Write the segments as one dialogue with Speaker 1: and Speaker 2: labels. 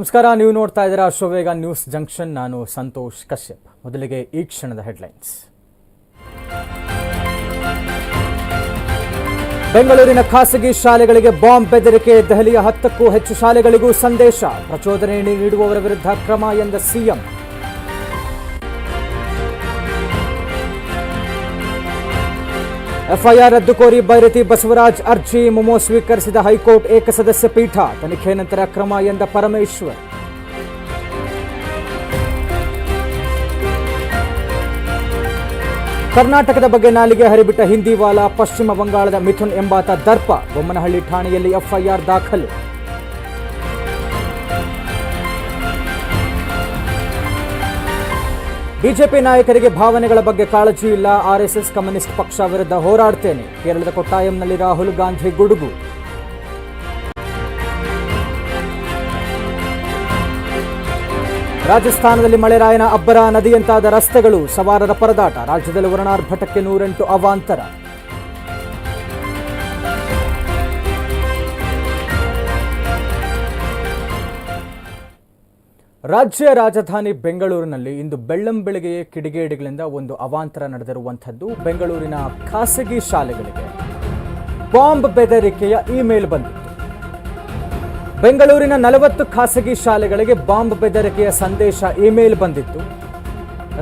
Speaker 1: ನಮಸ್ಕಾರ, ನೀವು ನೋಡ್ತಾ ಇದ್ದೀರಾ ಅಶ್ವವೇಗ ನ್ಯೂಸ್ ಜಂಕ್ಷನ್. ನಾನು ಸಂತೋಷ್ ಕಶ್ಯಪ್. ಮೊದಲಿಗೆ ಈ ಕ್ಷಣದ ಹೆಡ್ಲೈನ್ಸ್. ಬೆಂಗಳೂರಿನ ಖಾಸಗಿ ಶಾಲೆಗಳಿಗೆ ಬಾಂಬ್ ಬೆದರಿಕೆ, ದೆಹಲಿಯ ಹತ್ತಕ್ಕೂ ಹೆಚ್ಚು ಶಾಲೆಗಳಿಗೂ ಸಂದೇಶ. ಪ್ರಚೋದನೆ ನೀಡುವವರ ವಿರುದ್ಧ ಕ್ರಮ ಎಂದ ಸಿಎಂ. ಎಫ್ಐಆರ್ ರದ್ದು ಕೋರಿ ಭೈರತಿ ಬಸವರಾಜ್ ಅರ್ಜಿ ಮೊಮೋ ಸ್ವೀಕರಿಸಿದ ಹೈಕೋರ್ಟ್ ಏಕಸದಸ್ಯ ಪೀಠ. ತನಿಖೆ ನಂತರ ಕ್ರಮ ಎಂದ ಪರಮೇಶ್ವರ್. ಕರ್ನಾಟಕದ ಬಗ್ಗೆ ನಾಲಿಗೆ ಹರಿಬಿಟ್ಟ ಹಿಂದಿವಾಲ ಪಶ್ಚಿಮ ಬಂಗಾಳದ ಮಿಥುನ್ ಎಂಬಾತ ದರ್ಪ. ಬೊಮ್ಮನಹಳ್ಳಿ ಠಾಣೆಯಲ್ಲಿ ಎಫ್ಐಆರ್ ದಾಖಲು. ಬಿಜೆಪಿ ನಾಯಕರಿಗೆ ಭಾವನೆಗಳ ಬಗ್ಗೆ ಕಾಳಜಿ ಇಲ್ಲ ಆರ್ಎಸ್ಎಸ್ ಕಮ್ಯುನಿಸ್ಟ್ ಪಕ್ಷ ವಿರುದ್ಧ ಹೋರಾಡ್ತೇನೆ. ಕೇರಳದ ಕೊಟ್ಟಾಯಂನಲ್ಲಿ ರಾಹುಲ್ ಗಾಂಧಿ ಗುಡುಗು. ರಾಜಸ್ಥಾನದಲ್ಲಿ ಮಳೆರಾಯನ ಅಬ್ಬರ ನದಿಯಂತಾದ ರಸ್ತೆಗಳು ಸವಾರರ ಪರದಾಟ. ರಾಜ್ಯದಲ್ಲಿ ವರ್ಣಾರ್ಭಟಕ್ಕೆ ನೂರೆಂಟು ಅವಾಂತರ. ರಾಜ್ಯ ರಾಜಧಾನಿ ಬೆಂಗಳೂರಿನಲ್ಲಿ ಇಂದು ಬೆಳ್ಳಂಬೆಳಗ್ಗೆಯೇ ಕಿಡಿಗೇಡಿಗಳಿಂದ ಒಂದು ಅವಾಂತರ ನಡೆದಿರುವಂಥದ್ದು ಬೆಂಗಳೂರಿನ ಖಾಸಗಿ ಶಾಲೆಗಳಿಗೆ. ಬಾಂಬ್ ಬೆದರಿಕೆಯ ಇಮೇಲ್ ಬಂದಿತ್ತು. ಬೆಂಗಳೂರಿನ ನಲವತ್ತು ಖಾಸಗಿ ಶಾಲೆಗಳಿಗೆ ಬಾಂಬ್ ಬೆದರಿಕೆಯ ಸಂದೇಶ ಇಮೇಲ್ ಬಂದಿತ್ತು.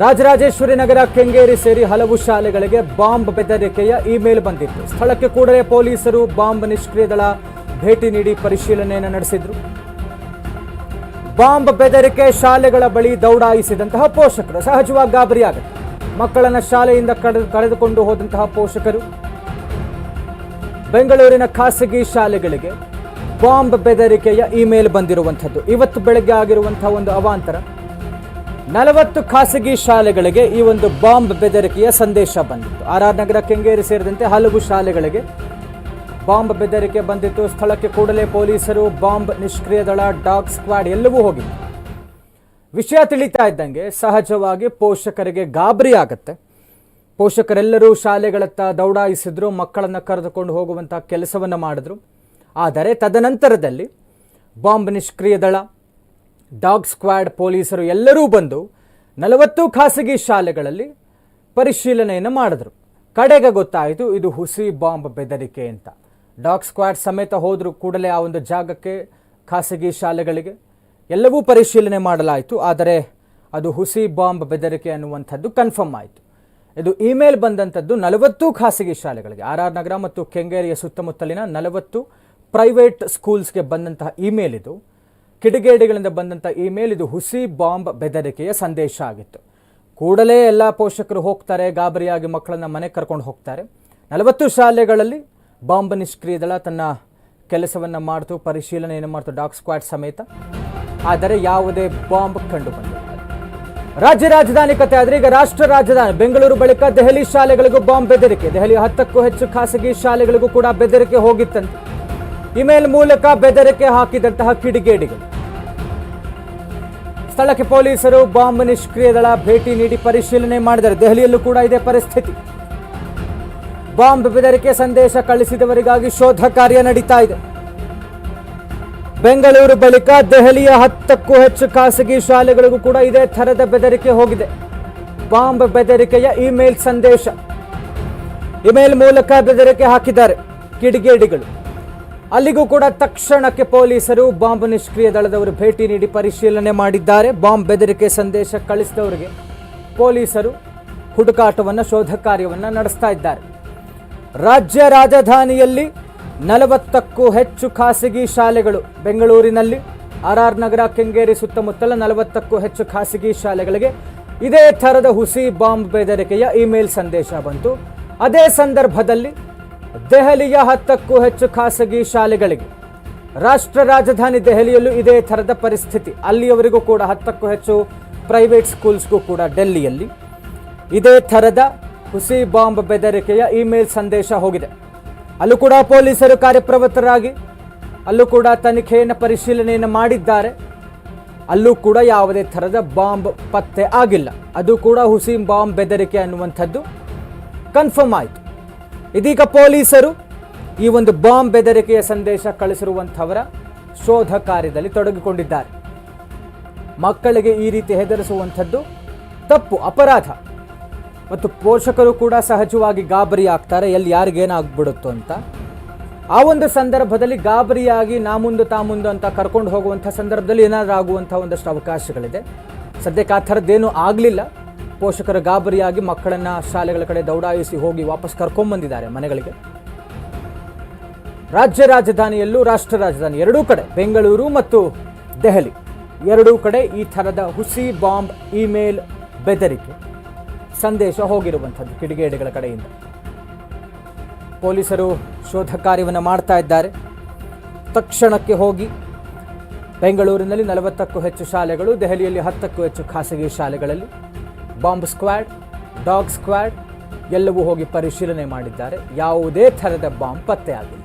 Speaker 1: ರಾಜರಾಜೇಶ್ವರಿ ನಗರ, ಕೆಂಗೇರಿ ಸೇರಿ ಹಲವು ಶಾಲೆಗಳಿಗೆ ಬಾಂಬ್ ಬೆದರಿಕೆಯ ಇಮೇಲ್ ಬಂದಿತ್ತು. ಸ್ಥಳಕ್ಕೆ ಕೂಡಲೇ ಪೊಲೀಸರು ಬಾಂಬ್ ನಿಷ್ಕ್ರಿಯ ದಳ ಭೇಟಿ ನೀಡಿ ಪರಿಶೀಲನೆಯನ್ನು ನಡೆಸಿದ್ರು. ಬಾಂಬ್ ಬೆದರಿಕೆ ಶಾಲೆಗಳ ಬಳಿ ದೌಡಾಯಿಸಿದಂತಹ ಪೋಷಕರು. ಸಹಜವಾಗಿ ಗಾಬರಿಯಾಗುತ್ತೆ ಮಕ್ಕಳನ್ನು ಶಾಲೆಯಿಂದ ಕಡೆ ಕಳೆದುಕೊಂಡು ಹೋದಂತಹ ಪೋಷಕರು. ಬೆಂಗಳೂರಿನ ಖಾಸಗಿ ಶಾಲೆಗಳಿಗೆ ಬಾಂಬ್ ಬೆದರಿಕೆಯ ಇಮೇಲ್ ಬಂದಿರುವಂಥದ್ದು. ಇವತ್ತು ಬೆಳಗ್ಗೆ ಆಗಿರುವಂತಹ ಒಂದು ಅವಾಂತರ. ನಲವತ್ತು ಖಾಸಗಿ ಶಾಲೆಗಳಿಗೆ ಈ ಒಂದು ಬಾಂಬ್ ಬೆದರಿಕೆಯ ಸಂದೇಶ ಬಂದಿತ್ತು. ಆರ್ ಆರ್ ನಗರ ಕೆಂಗೇರಿ ಸೇರಿದಂತೆ ಹಲವು ಶಾಲೆಗಳಿಗೆ ಬಾಂಬ್ ಬೆದರಿಕೆ ಬಂದಿತ್ತು. ಸ್ಥಳಕ್ಕೆ ಕೂಡಲೇ ಪೊಲೀಸರು ಬಾಂಬ್ ನಿಷ್ಕ್ರಿಯ ದಳ, ಡಾಗ್ ಸ್ಕ್ವಾಡ್ ಎಲ್ಲವೂ ಹೋಗಿ ವಿಷಯ ತಿಳಿತಾ ಇದ್ದಂಗೆ ಸಹಜವಾಗಿ ಪೋಷಕರಿಗೆ ಗಾಬರಿ ಆಗುತ್ತೆ. ಪೋಷಕರೆಲ್ಲರೂ ಶಾಲೆಗಳತ್ತ ದೌಡಾಯಿಸಿದ್ರು, ಮಕ್ಕಳನ್ನು ಕರೆದುಕೊಂಡು ಹೋಗುವಂಥ ಕೆಲಸವನ್ನು ಮಾಡಿದ್ರು. ಆದರೆ ತದನಂತರದಲ್ಲಿ ಬಾಂಬ್ ನಿಷ್ಕ್ರಿಯ ದಳ, ಡಾಗ್ ಸ್ಕ್ವಾಡ್ ಪೊಲೀಸರು ಎಲ್ಲರೂ ಬಂದು ನಲವತ್ತು ಖಾಸಗಿ ಶಾಲೆಗಳಲ್ಲಿ ಪರಿಶೀಲನೆಯನ್ನು ಮಾಡಿದ್ರು. ಕಡೆಗೆ ಗೊತ್ತಾಯಿತು, ಇದು ಹುಸಿ ಬಾಂಬ್ ಬೆದರಿಕೆ ಅಂತ. ಡಾಗ್ ಸ್ಕ್ವಾಡ್ ಸಮೇತ ಹೋದರೂ ಕೂಡಲೇ ಆ ಒಂದು ಜಾಗಕ್ಕೆ, ಖಾಸಗಿ ಶಾಲೆಗಳಿಗೆ. ಎಲ್ಲವೂ ಪರಿಶೀಲನೆ ಮಾಡಲಾಯಿತು, ಆದರೆ ಅದು ಹುಸಿ ಬಾಂಬ್ ಬೆದರಿಕೆ ಅನ್ನುವಂಥದ್ದು ಕನ್ಫರ್ಮ್ ಆಯಿತು. ಇದು ಇಮೇಲ್ ಬಂದಂಥದ್ದು ನಲವತ್ತು ಖಾಸಗಿ ಶಾಲೆಗಳಿಗೆ. ಆರ್ ಆರ್ ನಗರ ಮತ್ತು ಕೆಂಗೇರಿಯ ಸುತ್ತಮುತ್ತಲಿನ ನಲವತ್ತು ಪ್ರೈವೇಟ್ ಸ್ಕೂಲ್ಸ್ಗೆ ಬಂದಂತಹ ಇಮೇಲ್ ಇದು. ಕಿಡಿಗೇಡಿಗಳಿಂದ ಬಂದಂಥ ಇಮೇಲ್ ಇದು ಹುಸಿ ಬಾಂಬ್ ಬೆದರಿಕೆಯ ಸಂದೇಶ ಆಗಿತ್ತು. ಕೂಡಲೇ ಎಲ್ಲ ಪೋಷಕರು ಹೋಗ್ತಾರೆ, ಗಾಬರಿಯಾಗಿ ಮಕ್ಕಳನ್ನ ಮನೆ ಕರ್ಕೊಂಡು ಹೋಗ್ತಾರೆ. ನಲವತ್ತು ಶಾಲೆಗಳಲ್ಲಿ ಬಾಂಬ್ ನಿಷ್ಕ್ರಿಯ ದಳ ತನ್ನ ಕೆಲಸವನ್ನು ಮಾಡ್ತು ಪರಿಶೀಲನೆಯನ್ನು ಮಾಡಿತು ಡಾಗ್ ಸ್ಕ್ವಾಡ್ ಸಮೇತ. ಆದರೆ ಯಾವುದೇ ಬಾಂಬ್ ಕಂಡು ಬಂದಿಲ್ಲ. ರಾಜ್ಯ ರಾಜಧಾನಿ ಕತೆ ಆದರೆ ಈಗ ರಾಷ್ಟ್ರ ರಾಜಧಾನಿ ಬೆಂಗಳೂರು ಬಳಿಕ ದೆಹಲಿ ಶಾಲೆಗಳಿಗೂ ಬಾಂಬ್ ಬೆದರಿಕೆ. ದೆಹಲಿ ಹತ್ತಕ್ಕೂ ಹೆಚ್ಚು ಖಾಸಗಿ ಶಾಲೆಗಳಿಗೂ ಕೂಡ ಬೆದರಿಕೆ ಹೋಗಿತ್ತಂತೆ. ಇಮೇಲ್ ಮೂಲಕ ಬೆದರಿಕೆ ಹಾಕಿದಂತಹ ಕಿಡಿಗೇಡಿಗಳು. ಸ್ಥಳಕ್ಕೆ ಪೊಲೀಸರು ಬಾಂಬ್ ನಿಷ್ಕ್ರಿಯ ದಳ ಭೇಟಿ ನೀಡಿ ಪರಿಶೀಲನೆ ಮಾಡಿದ್ದಾರೆ ದೆಹಲಿಯಲ್ಲೂ ಕೂಡ ಇದೇ ಪರಿಸ್ಥಿತಿ. ಬಾಂಬ್ ಬೆದರಿಕೆ ಸಂದೇಶ ಕಳಿಸಿದವರಿಗಾಗಿ ಶೋಧ ಕಾರ್ಯ ನಡೀತಾ ಇದೆ. ಬೆಂಗಳೂರು ಬಳಿಕ ದೆಹಲಿಯ ಹತ್ತಕ್ಕೂ ಹೆಚ್ಚು ಖಾಸಗಿ ಶಾಲೆಗಳಿಗೂ ಕೂಡ ಇದೇ ಥರದ ಬೆದರಿಕೆ ಹೋಗಿದೆ. ಬಾಂಬ್ ಬೆದರಿಕೆಯ ಇಮೇಲ್ ಸಂದೇಶ. ಇಮೇಲ್ ಮೂಲಕ ಬೆದರಿಕೆ ಹಾಕಿದ್ದಾರೆ ಕಿಡಿಗೇಡಿಗಳು. ಅಲ್ಲಿಗೂ ಕೂಡ ತಕ್ಷಣಕ್ಕೆ ಪೊಲೀಸರು ಬಾಂಬ್ ನಿಷ್ಕ್ರಿಯ ದಳದವರು ಭೇಟಿ ನೀಡಿ ಪರಿಶೀಲನೆ ಮಾಡಿದ್ದಾರೆ. ಬಾಂಬ್ ಬೆದರಿಕೆ ಸಂದೇಶ ಕಳಿಸಿದವರಿಗೆ ಪೊಲೀಸರು ಹುಡುಕಾಟವನ್ನು, ಶೋಧ ಕಾರ್ಯವನ್ನು ನಡೆಸ್ತಾ ಇದ್ದಾರೆ. ರಾಜ್ಯ ರಾಜಧಾನಿಯಲ್ಲಿ ನಲವತ್ತಕ್ಕೂ ಹೆಚ್ಚು ಖಾಸಗಿ ಶಾಲೆಗಳು ಬೆಂಗಳೂರಿನಲ್ಲಿ. ಆರ್ ಆರ್ ನಗರ ಕೆಂಗೇರಿ ಸುತ್ತಮುತ್ತಲ ನಲವತ್ತಕ್ಕೂ ಹೆಚ್ಚು ಖಾಸಗಿ ಶಾಲೆಗಳಿಗೆ ಇದೇ ಥರದ ಹುಸಿ ಬಾಂಬ್ ಬೆದರಿಕೆಯ ಇಮೇಲ್ ಸಂದೇಶ ಬಂತು. ಅದೇ ಸಂದರ್ಭದಲ್ಲಿ ದೆಹಲಿಯ ಹತ್ತಕ್ಕೂ ಹೆಚ್ಚು ಖಾಸಗಿ ಶಾಲೆಗಳಿಗೆ. ರಾಷ್ಟ್ರ ರಾಜಧಾನಿ ದೆಹಲಿಯಲ್ಲೂ ಇದೇ ಥರದ ಪರಿಸ್ಥಿತಿ. ಅಲ್ಲಿಯವರೆಗೂ ಕೂಡ ಹತ್ತಕ್ಕೂ ಹೆಚ್ಚು ಪ್ರೈವೇಟ್ ಸ್ಕೂಲ್ಸ್ಗೂ ಕೂಡ ಡೆಲ್ಲಿಯಲ್ಲಿ. ಇದೇ ಥರದ ಹುಸಿ ಬಾಂಬ್ ಬೆದರಿಕೆಯ ಇಮೇಲ್ ಸಂದೇಶ ಹೋಗಿದೆ. ಅಲ್ಲೂ ಕೂಡ ಪೊಲೀಸರು ಕಾರ್ಯಪ್ರವೃತ್ತರಾಗಿ, ಅಲ್ಲೂ ಕೂಡ ತನಿಖೆಯನ್ನು ಪರಿಶೀಲನೆಯನ್ನು ಮಾಡಿದ್ದಾರೆ. ಅಲ್ಲೂ ಕೂಡ ಯಾವುದೇ ಥರದ ಬಾಂಬ್ ಪತ್ತೆ ಆಗಿಲ್ಲ. ಅದು ಕೂಡ ಹುಸಿ ಬಾಂಬ್ ಬೆದರಿಕೆ ಅನ್ನುವಂಥದ್ದು. ಕನ್ಫರ್ಮ್ ಆಯಿತು. ಇದೀಗ ಪೊಲೀಸರು ಈ ಒಂದು ಬಾಂಬ್ ಬೆದರಿಕೆಯ ಸಂದೇಶ ಕಳಿಸಿರುವಂಥವರ ಶೋಧ ಕಾರ್ಯದಲ್ಲಿ ತೊಡಗಿಕೊಂಡಿದ್ದಾರೆ. ಮಕ್ಕಳಿಗೆ ಈ ರೀತಿ ಹೆದರಿಸುವಂಥದ್ದು ತಪ್ಪು, ಅಪರಾಧ. ಮತ್ತು ಪೋಷಕರು ಕೂಡ ಸಹಜವಾಗಿ ಗಾಬರಿ ಆಗ್ತಾರೆ, ಎಲ್ಲಿ ಯಾರಿಗೇನಾಗ್ಬಿಡುತ್ತೋ ಅಂತ. ಆ ಒಂದು ಸಂದರ್ಭದಲ್ಲಿ ಗಾಬರಿಯಾಗಿ ನಾ ಮುಂದೆ ತಾ ಮುಂದೆ ಅಂತ ಕರ್ಕೊಂಡು ಹೋಗುವಂಥ ಸಂದರ್ಭದಲ್ಲಿ ಏನಾದರೂ ಆಗುವಂಥ ಒಂದಷ್ಟು ಅವಕಾಶಗಳಿದೆ. ಸದ್ಯಕ್ಕೆ ಆ ಥರದ್ದೇನೂ ಆಗಲಿಲ್ಲ. ಪೋಷಕರು ಗಾಬರಿಯಾಗಿ ಮಕ್ಕಳನ್ನು ಶಾಲೆಗಳ ಕಡೆ ದೌಡಾಯಿಸಿ ಹೋಗಿ ವಾಪಸ್ ಕರ್ಕೊಂಬಂದಿದ್ದಾರೆ ಮನೆಗಳಿಗೆ. ರಾಜ್ಯ ರಾಜಧಾನಿಯಲ್ಲೂ ರಾಷ್ಟ್ರ ರಾಜಧಾನಿ ಎರಡೂ ಕಡೆ, ಬೆಂಗಳೂರು ಮತ್ತು ದೆಹಲಿ, ಎರಡೂ ಕಡೆ ಈ ಥರದ ಹುಸಿ ಬಾಂಬ್ ಇಮೇಲ್ ಬೆದರಿಕೆ. ಸಂದೇಶ ಹೋಗಿರುವಂಥದ್ದು ಕಿಡಿಗೇಡಿಗಳ ಕಡೆಯಿಂದ. ಪೊಲೀಸರು ಶೋಧ ಕಾರ್ಯವನ್ನು ಮಾಡ್ತಾ ಇದ್ದಾರೆ. ತಕ್ಷಣಕ್ಕೆ ಹೋಗಿ ಬೆಂಗಳೂರಿನಲ್ಲಿ ನಲವತ್ತಕ್ಕೂ ಹೆಚ್ಚು ಶಾಲೆಗಳು, ದೆಹಲಿಯಲ್ಲಿ ಹತ್ತಕ್ಕೂ ಹೆಚ್ಚು ಖಾಸಗಿ ಶಾಲೆಗಳಲ್ಲಿ ಬಾಂಬ್ ಸ್ಕ್ವಾಡ್, ಡಾಗ್ ಸ್ಕ್ವಾಡ್ ಎಲ್ಲವೂ ಹೋಗಿ ಪರಿಶೀಲನೆ ಮಾಡಿದ್ದಾರೆ. ಯಾವುದೇ ಥರದ ಬಾಂಬ್ ಪತ್ತೆಯಾಗಿಲ್ಲ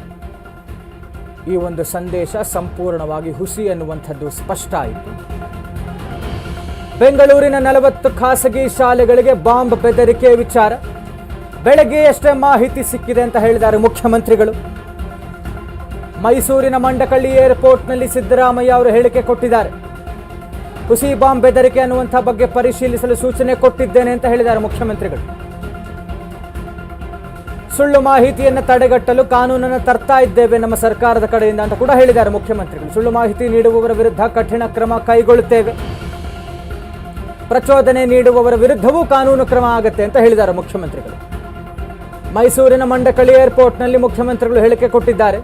Speaker 1: ಈ ಒಂದು ಸಂದೇಶ ಸಂಪೂರ್ಣವಾಗಿ ಹುಸಿ ಎನ್ನುವಂಥದ್ದು ಸ್ಪಷ್ಟ ಆಯಿತು. ಬೆಂಗಳೂರಿನ ನಲವತ್ತು ಖಾಸಗಿ ಶಾಲೆಗಳಿಗೆ ಬಾಂಬ್ ಬೆದರಿಕೆ ವಿಚಾರ. ಬೆಳಗ್ಗೆಯಷ್ಟೇ ಮಾಹಿತಿ ಸಿಕ್ಕಿದೆ ಅಂತ ಹೇಳಿದ್ದಾರೆ ಮುಖ್ಯಮಂತ್ರಿಗಳು. ಮೈಸೂರಿನ ಮಂಡಕಳ್ಳಿ ಏರ್ಪೋರ್ಟ್ನಲ್ಲಿ ಸಿದ್ದರಾಮಯ್ಯ ಅವರು ಹೇಳಿಕೆ ಕೊಟ್ಟಿದ್ದಾರೆ. ಹುಸಿ ಬಾಂಬ್ ಬೆದರಿಕೆ ಅನ್ನುವಂಥ ಬಗ್ಗೆ ಪರಿಶೀಲಿಸಲು ಸೂಚನೆ ಕೊಟ್ಟಿದ್ದೇನೆ ಅಂತ ಹೇಳಿದ್ದಾರೆ ಮುಖ್ಯಮಂತ್ರಿಗಳು. ಸುಳ್ಳು ಮಾಹಿತಿಯನ್ನು ತಡೆಗಟ್ಟಲು ಕಾನೂನನ್ನು ತರ್ತಾ ಇದ್ದೇವೆ ನಮ್ಮ ಸರ್ಕಾರದ ಕಡೆಯಿಂದ ಅಂತ ಕೂಡ ಹೇಳಿದ್ದಾರೆ ಮುಖ್ಯಮಂತ್ರಿಗಳು. ಸುಳ್ಳು ಮಾಹಿತಿ ನೀಡುವವರ ವಿರುದ್ಧ ಕಠಿಣ ಕ್ರಮ ಕೈಗೊಳ್ಳುತ್ತೇವೆ. ಪ್ರಚೋದನೆ ನೀಡುವವರ ವಿರುದ್ಧವೂ ಕಾನೂನು ಕ್ರಮ ಆಗುತ್ತೆ ಅಂತ ಹೇಳಿದ್ದಾರೆ ಮುಖ್ಯಮಂತ್ರಿಗಳು. ಮೈಸೂರಿನ ಮಂಡಕಳಿ ಏರ್ಪೋರ್ಟ್ನಲ್ಲಿ ಮುಖ್ಯಮಂತ್ರಿಗಳು ಹೇಳಿಕೆ ಕೊಟ್ಟಿದ್ದಾರೆ.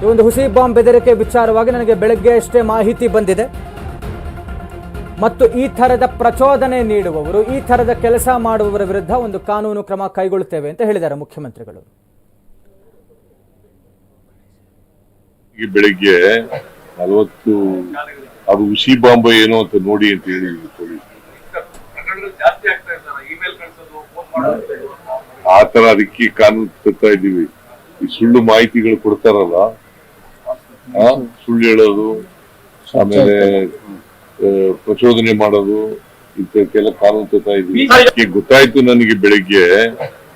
Speaker 1: ಈ ಒಂದು ಹುಸಿ ಬಾಂಬ್ ಬೆದರಿಕೆ ವಿಚಾರವಾಗಿ ನನಗೆ ಬೆಳಗ್ಗೆ ಅಷ್ಟೇ ಮಾಹಿತಿ ಬಂದಿದೆ. ಮತ್ತು ಈ ಥರದ ಪ್ರಚೋದನೆ ನೀಡುವವರು, ಈ ಥರದ ಕೆಲಸ ಮಾಡುವವರ ವಿರುದ್ಧ ಒಂದು ಕಾನೂನು ಕ್ರಮ ಕೈಗೊಳ್ಳುತ್ತೇವೆ ಅಂತ ಹೇಳಿದ್ದಾರೆ ಮುಖ್ಯಮಂತ್ರಿಗಳು.
Speaker 2: ಬೆಳಿಗ್ಗೆ ನಲವತ್ತು, ಅದು ಹುಸಿ ಬಾಂಬ್ ಏನು ಅಂತ ನೋಡಿ ಅಂತ ಹೇಳಿ ಪೊಲೀಸ್
Speaker 3: ಪ್ರಕರಣಗಳು ಜಾಸ್ತಿ ಆಗ್ತಾ ಇದ್ದಾರೆ ಇಮೇಲ್ ಕಳ್ಸೋದು ಫೋನ್ ಮಾಡೋದು
Speaker 2: ಆ ತರ ಅದಕ್ಕೆ ಕಾನೂನು ತರ್ತಾ ಇದ್ದೀವಿ. ಈ ಸುಳ್ಳು ಮಾಹಿತಿಗಳು ಕೊಡ್ತಾರಲ್ಲ ಆ, ಸುಳ್ಳು ಹೇಳೋದು ಆಮೇಲೆ ಪ್ರಚೋದನೆ ಮಾಡೋದು ಇಂಥಕ್ಕೆಲ್ಲ ಕಾನೂನು ತರ್ತಾ ಇದೀವಿ ಗೊತ್ತಾಯ್ತು ನನಗೆ ಬೆಳಿಗ್ಗೆ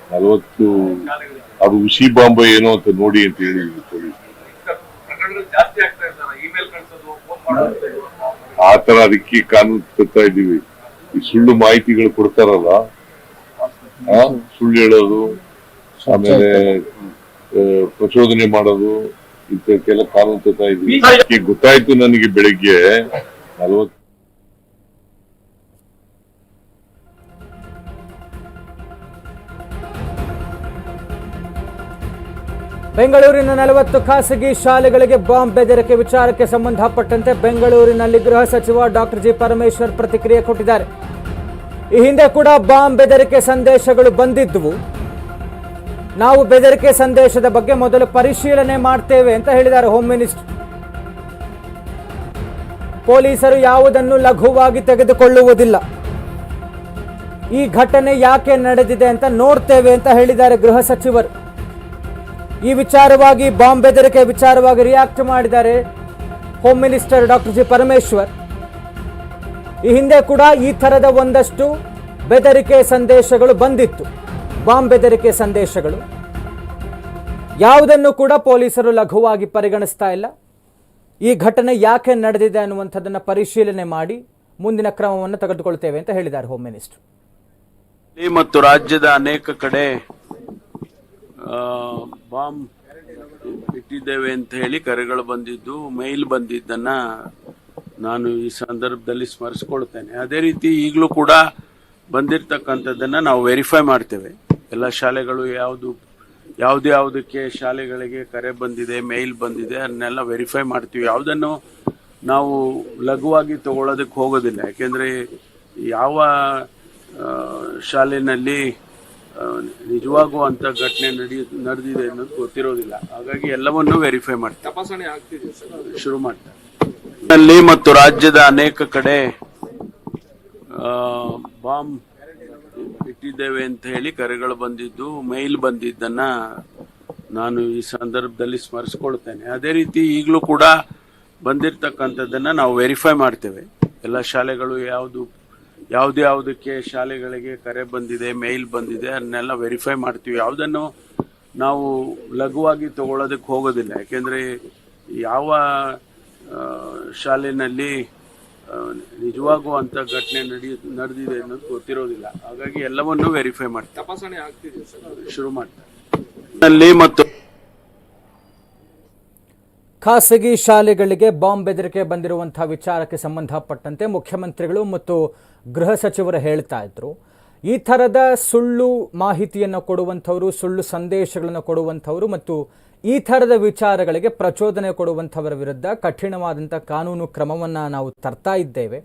Speaker 2: ನಲವತ್ತು ಅದು ಉಸಿ ಬಾಂಬ ಏನೋ ಅಂತ ನೋಡಿ ಅಂತ ಹೇಳಿ ಪೊಲೀಸ್
Speaker 3: ಪ್ರಕರಣಗಳು ಜಾಸ್ತಿ ಆಗ್ತಾ ಇದ್ದಾರೆ ಇಮೇಲ್ ಕಳ್ಸೋದು ಫೋನ್ ಮಾಡೋದು?
Speaker 2: ಆ ತರ ಅದಕ್ಕೆ ಕಾನೂನು ತರ್ತಾ ಇದ್ದೀವಿ. ಈ ಸುಳ್ಳು ಮಾಹಿತಿಗಳು ಕೊಡ್ತಾರಲ್ಲ ಆ, ಸುಳ್ಳು ಹೇಳೋದು ಆಮೇಲೆ ಪ್ರಚೋದನೆ ಮಾಡೋದು ಇಂಥಕ್ಕೆಲ್ಲ ಕಾನೂನು ಗೊತ್ತಾಯ್ತು ನನಗೆ ಬೆಳಿಗ್ಗೆ ನಲವತ್ತು
Speaker 1: ಬೆಂಗಳೂರಿನ ನಲವತ್ತು ಖಾಸಗಿ ಶಾಲೆಗಳಿಗೆ ಬಾಂಬ್ ಬೆದರಿಕೆ ವಿಚಾರಕ್ಕೆ ಸಂಬಂಧಪಟ್ಟಂತೆ ಬೆಂಗಳೂರಿನಲ್ಲಿ ಗೃಹ ಸಚಿವ ಡಾಕ್ಟರ್ ಜಿ ಪರಮೇಶ್ವರ್ ಪ್ರತಿಕ್ರಿಯೆ ಕೊಟ್ಟಿದ್ದಾರೆ. ಈ ಹಿಂದೆ ಕೂಡ ಬಾಂಬ್ ಬೆದರಿಕೆ ಸಂದೇಶಗಳು ಬಂದಿದ್ದವು ನಾವು ಬೆದರಿಕೆ ಸಂದೇಶದ ಬಗ್ಗೆ ಮೊದಲು ಪರಿಶೀಲನೆ ಮಾಡ್ತೇವೆ ಅಂತ ಹೇಳಿದ್ದಾರೆ ಹೋಮ್ ಮಿನಿಸ್ಟರ್ ಪೊಲೀಸರು ಯಾವುದನ್ನು ಲಘುವಾಗಿ ತೆಗೆದುಕೊಳ್ಳುವುದಿಲ್ಲ. ಈ ಘಟನೆ ಯಾಕೆ ನಡೆದಿದೆ ಅಂತ ನೋಡ್ತೇವೆ ಅಂತ ಹೇಳಿದ್ದಾರೆ ಗೃಹ ಸಚಿವರು. ಈ ವಿಚಾರವಾಗಿ ಬಾಂಬ್ ಬೆದರಿಕೆ ವಿಚಾರವಾಗಿ ರಿಯಾಕ್ಟ್ ಮಾಡಿದ್ದಾರೆ home minister doctor G Parameshwar. ಈ ಹಿಂದೆ ಕೂಡ ಈ ಥರದ ಒಂದಷ್ಟು ಬೆದರಿಕೆ ಸಂದೇಶಗಳು ಬಂದಿತ್ತು. ಬಾಂಬ್ ಬೆದರಿಕೆ ಸಂದೇಶಗಳು. ಯಾವುದನ್ನು ಕೂಡ ಪೊಲೀಸರು ಲಘುವಾಗಿ ಪರಿಗಣಿಸ್ತಾ ಇಲ್ಲ. ಈ ಘಟನೆ ಯಾಕೆ ನಡೆದಿದೆ ಅನ್ನುವಂಥದ್ದನ್ನು ಪರಿಶೀಲನೆ ಮಾಡಿ ಮುಂದಿನ ಕ್ರಮವನ್ನು ತೆಗೆದುಕೊಳ್ತೇವೆ ಅಂತ ಹೇಳಿದ್ದಾರೆ ಹೋಮ್ ಮಿನಿಸ್ಟರ್
Speaker 4: ಮತ್ತು ರಾಜ್ಯದ ಅನೇಕ ಕಡೆ ಬಾಂಬ್ ಇಟ್ಟಿದ್ದೇವೆ ಅಂತ ಹೇಳಿ ಕರೆಗಳು ಬಂದಿದ್ದು ಮೇಲ್ ಬಂದಿದ್ದನ್ನ ನಾನು ಈ ಸಂದರ್ಭದಲ್ಲಿ ಸ್ಮರಿಸ್ಕೊಳ್ತೇನೆ. ಅದೇ ರೀತಿ ಈಗಲೂ ಕೂಡ ಬಂದಿರತಕ್ಕಂಥದ್ದನ್ನ ನಾವು ವೆರಿಫೈ ಮಾಡ್ತೇವೆ. ಎಲ್ಲ ಶಾಲೆಗಳು ಯಾವುದು ಯಾವ್ದು ಯಾವುದಕ್ಕೆ ಶಾಲೆಗಳಿಗೆ ಕರೆ ಬಂದಿದೆ ಮೇಲ್ ಬಂದಿದೆ ಅದನ್ನೆಲ್ಲ ವೆರಿಫೈ ಮಾಡ್ತೀವಿ. ಯಾವುದನ್ನು ನಾವು ಲಘುವಾಗಿ ತಗೊಳ್ಳೋದಕ್ಕೆ ಹೋಗೋದಿಲ್ಲ. ಯಾಕೆಂದ್ರೆ ಯಾವ ಆ, ನಿಜವಾಗೂ ಅಂತ ಘಟನೆ ನಡಿ ನಡೆದಿದೆ ಅನ್ನೋದು ಗೊತ್ತಿರೋದಿಲ್ಲ. ಹಾಗಾಗಿ ಎಲ್ಲವನ್ನೂ ವೆರಿಫೈ ಮಾಡ್ತಾರೆ.
Speaker 3: ತಪಾಸಣೆ ಆಗ್ತಿದೆ
Speaker 4: ಶುರು ಮಾಡ್ತಾರೆ. ಮತ್ತು ರಾಜ್ಯದ ಅನೇಕ ಕಡೆ ಬಾಂಬ್ ಇಟ್ಟಿದ್ದೇವೆ ಅಂತ ಹೇಳಿ ಕರೆಗಳು ಬಂದಿದ್ದು ಮೇಲ್ ಬಂದಿದ್ದನ್ನ ನಾನು ಈ ಸಂದರ್ಭದಲ್ಲಿ ಸ್ಮರಿಸ್ಕೊಳ್ತೇನೆ. ಅದೇ ರೀತಿ ಈಗಲೂ ಕೂಡ ಬಂದಿರತಕ್ಕಂಥದ್ದನ್ನ ನಾವು ವೆರಿಫೈ ಮಾಡ್ತೇವೆ. ಎಲ್ಲ ಶಾಲೆಗಳು ಯಾವುದು ಯಾವ್ದು ಯಾವುದಕ್ಕೆ ಶಾಲೆಗಳಿಗೆ ಕರೆ ಬಂದಿದೆ ಮೇಲ್ ಬಂದಿದೆ ಅದನ್ನೆಲ್ಲ ವೆರಿಫೈ ಮಾಡ್ತೀವಿ. ಯಾವುದನ್ನು ನಾವು ಲಘುವಾಗಿ ತಗೊಳ್ಳೋದಕ್ಕೆ ಹೋಗೋದಿಲ್ಲ. ಯಾಕೆಂದ್ರೆ ಯಾವ ಶಾಲೆಯಲ್ಲಿ ನಿಜವಾಗೂ ಅಂತ ಘಟನೆ ನಡೆಯ ನಡೆದಿದೆ ಅನ್ನೋದು ಗೊತ್ತಿರೋದಿಲ್ಲ. ಹಾಗಾಗಿ ಎಲ್ಲವನ್ನೂ ವೆರಿಫೈ ಮಾಡ್ತೀವಿ.
Speaker 3: ತಪಾಸಣೆ ಆಗ್ತಿದೆ ಸರ್?
Speaker 4: ಶುರು ಮಾಡ್ತಾರೆ ಮತ್ತು
Speaker 1: ಖಾಸಗಿ ಶಾಲೆಗಳಿಗೆ ಬಾಂಬ್ ಬೆದರಿಕೆ ಬಂದಿರುವಂತಹ ವಿಚಾರಕ್ಕೆ ಸಂಬಂಧಪಟ್ಟಂತೆ ಮುಖ್ಯಮಂತ್ರಿಗಳು ಮತ್ತು ಗೃಹ ಸಚಿವರು ಹೇಳ್ತಾ ಇದ್ರು. ಈ ಥರದ ಸುಳ್ಳು ಮಾಹಿತಿಯನ್ನು ಕೊಡುವಂಥವರು, ಸುಳ್ಳು ಸಂದೇಶಗಳನ್ನು ಕೊಡುವಂಥವರು ಮತ್ತು ಈ ಥರದ ವಿಚಾರಗಳಿಗೆ ಪ್ರಚೋದನೆ ಕೊಡುವಂಥವರ ವಿರುದ್ಧ ಕಠಿಣವಾದಂಥ ಕಾನೂನು ಕ್ರಮವನ್ನು ನಾವು ತರ್ತಾ ಇದ್ದೇವೆ.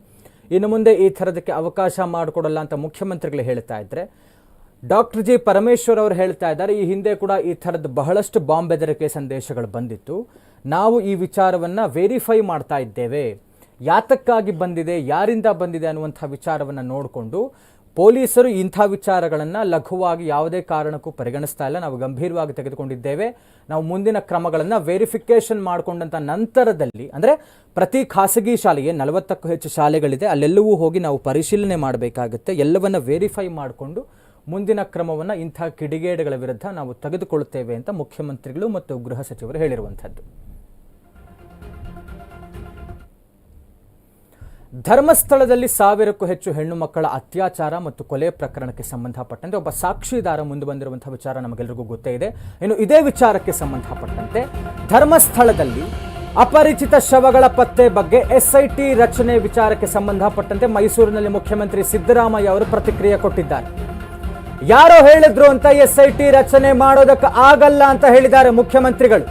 Speaker 1: ಇನ್ನು ಮುಂದೆ ಈ ಥರದಕ್ಕೆ ಅವಕಾಶ ಮಾಡಿಕೊಡಲ್ಲ ಅಂತ ಮುಖ್ಯಮಂತ್ರಿಗಳು ಹೇಳ್ತಾ ಇದ್ದರೆ ಡಾಕ್ಟರ್ ಜಿ ಪರಮೇಶ್ವರ್ ಅವರು ಹೇಳ್ತಾ ಇದ್ದಾರೆ, ಈ ಹಿಂದೆ ಕೂಡ ಈ ಥರದ ಬಹಳಷ್ಟು ಬಾಂಬ್ ಬೆದರಿಕೆ ಸಂದೇಶಗಳು ಬಂದಿತ್ತು. ನಾವು ಈ ವಿಚಾರವನ್ನು ವೆರಿಫೈ ಮಾಡ್ತಾ ಇದ್ದೇವೆ. ಯಾತಕ್ಕಾಗಿ ಬಂದಿದೆ, ಯಾರಿಂದ ಬಂದಿದೆ ಅನ್ನುವಂಥ ವಿಚಾರವನ್ನು ನೋಡಿಕೊಂಡು ಪೊಲೀಸರು ಇಂಥ ವಿಚಾರಗಳನ್ನು ಲಘುವಾಗಿ ಯಾವುದೇ ಕಾರಣಕ್ಕೂ ಪರಿಗಣಿಸ್ತಾ ಇಲ್ಲ. ನಾವು ಗಂಭೀರವಾಗಿ ತೆಗೆದುಕೊಂಡಿದ್ದೇವೆ. ನಾವು ಮುಂದಿನ ಕ್ರಮಗಳನ್ನು ವೆರಿಫಿಕೇಷನ್ ಮಾಡಿಕೊಂಡಂಥ ನಂತರದಲ್ಲಿ, ಅಂದರೆ ಪ್ರತಿ ಖಾಸಗಿ ಶಾಲೆಗೆ ನಲವತ್ತಕ್ಕೂ ಹೆಚ್ಚು ಶಾಲೆಗಳಿದೆ. ಅಲ್ಲೆಲ್ಲವೂ ಹೋಗಿ ನಾವು ಪರಿಶೀಲನೆ ಮಾಡಬೇಕಾಗುತ್ತೆ. ಎಲ್ಲವನ್ನು ವೆರಿಫೈ ಮಾಡಿಕೊಂಡು ಮುಂದಿನ ಕ್ರಮವನ್ನು ಇಂಥ ಕಿಡಿಗೇಡುಗಳ ವಿರುದ್ಧ ನಾವು ತೆಗೆದುಕೊಳ್ಳುತ್ತೇವೆ ಅಂತ ಮುಖ್ಯಮಂತ್ರಿಗಳು ಮತ್ತು ಗೃಹ ಸಚಿವರು ಹೇಳಿರುವಂಥದ್ದು. ಧರ್ಮಸ್ಥಳದಲ್ಲಿ ಸಾವಿರಕ್ಕೂ ಹೆಚ್ಚು ಹೆಣ್ಣು ಮಕ್ಕಳ ಅತ್ಯಾಚಾರ ಮತ್ತು ಕೊಲೆ ಪ್ರಕರಣಕ್ಕೆ ಸಂಬಂಧಪಟ್ಟಂತೆ ಒಬ್ಬ ಸಾಕ್ಷಿದಾರ ಮುಂದೆ ಬಂದಿರುವಂತಹ ವಿಚಾರ ನಮಗೆಲ್ಲರಿಗೂ ಗೊತ್ತೇ ಇದೆ. ಇನ್ನು ಇದೇ ವಿಚಾರಕ್ಕೆ ಸಂಬಂಧಪಟ್ಟಂತೆ ಧರ್ಮಸ್ಥಳದಲ್ಲಿ ಅಪರಿಚಿತ ಶವಗಳ ಪತ್ತೆ ಬಗ್ಗೆ ಎಸ್ಐಟಿ ರಚನೆ ವಿಚಾರಕ್ಕೆ ಸಂಬಂಧಪಟ್ಟಂತೆ ಮೈಸೂರಿನಲ್ಲಿ ಮುಖ್ಯಮಂತ್ರಿ ಸಿದ್ದರಾಮಯ್ಯ ಅವರು ಪ್ರತಿಕ್ರಿಯೆ ಕೊಟ್ಟಿದ್ದಾರೆ. ಯಾರೋ ಹೇಳಿದ್ರು ಅಂತ ಎಸ್ ಐ ಟಿ ರಚನೆ ಮಾಡೋದಕ್ಕೆ ಆಗಲ್ಲ ಅಂತ ಹೇಳಿದ್ದಾರೆ ಮುಖ್ಯಮಂತ್ರಿಗಳು.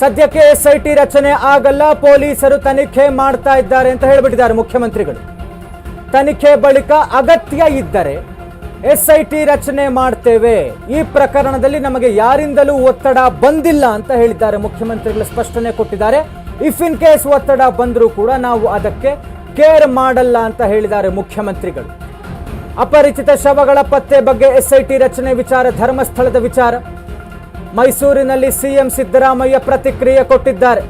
Speaker 1: ಸದ್ಯಕ್ಕೆ ಎಸ್ ಐ ಟಿ ರಚನೆ ಆಗಲ್ಲ, ಪೊಲೀಸರು ತನಿಖೆ ಮಾಡ್ತಾ ಇದ್ದಾರೆ ಅಂತ ಹೇಳಿಬಿಟ್ಟಿದ್ದಾರೆ ಮುಖ್ಯಮಂತ್ರಿಗಳು. ತನಿಖೆ ಬಳಿಕ ಅಗತ್ಯ ಇದ್ದರೆ ಎಸ್ ಐ ಟಿ ರಚನೆ ಮಾಡ್ತೇವೆ. ಈ ಪ್ರಕರಣದಲ್ಲಿ ನಮಗೆ ಯಾರಿಂದಲೂ ಒತ್ತಡ ಬಂದಿಲ್ಲ ಅಂತ ಹೇಳಿದ್ದಾರೆ ಮುಖ್ಯಮಂತ್ರಿಗಳು ಸ್ಪಷ್ಟನೆ ಕೊಟ್ಟಿದ್ದಾರೆ. ಇಫ್ ಇನ್ ಕೇಸ್ ಒತ್ತಡ ಬಂದರೂ ಕೂಡ ನಾವು ಅದಕ್ಕೆ ಕೇರ್ ಮಾಡಲ್ಲ ಅಂತ ಹೇಳಿದ್ದಾರೆ ಮುಖ್ಯಮಂತ್ರಿಗಳು. ಅಪರಿಚಿತ ಶವಗಳ ಪತ್ತೆ ಬಗ್ಗೆ ಎಸ್ಐಟಿ ರಚನೆ ವಿಚಾರ, ಧರ್ಮಸ್ಥಳದ ವಿಚಾರ. ಮೈಸೂರಿನಲ್ಲಿ ಸಿಎಂ ಸಿದ್ದರಾಮಯ್ಯ ಪ್ರತಿಕ್ರಿಯೆ ಕೊಟ್ಟಿದ್ದಾರೆ.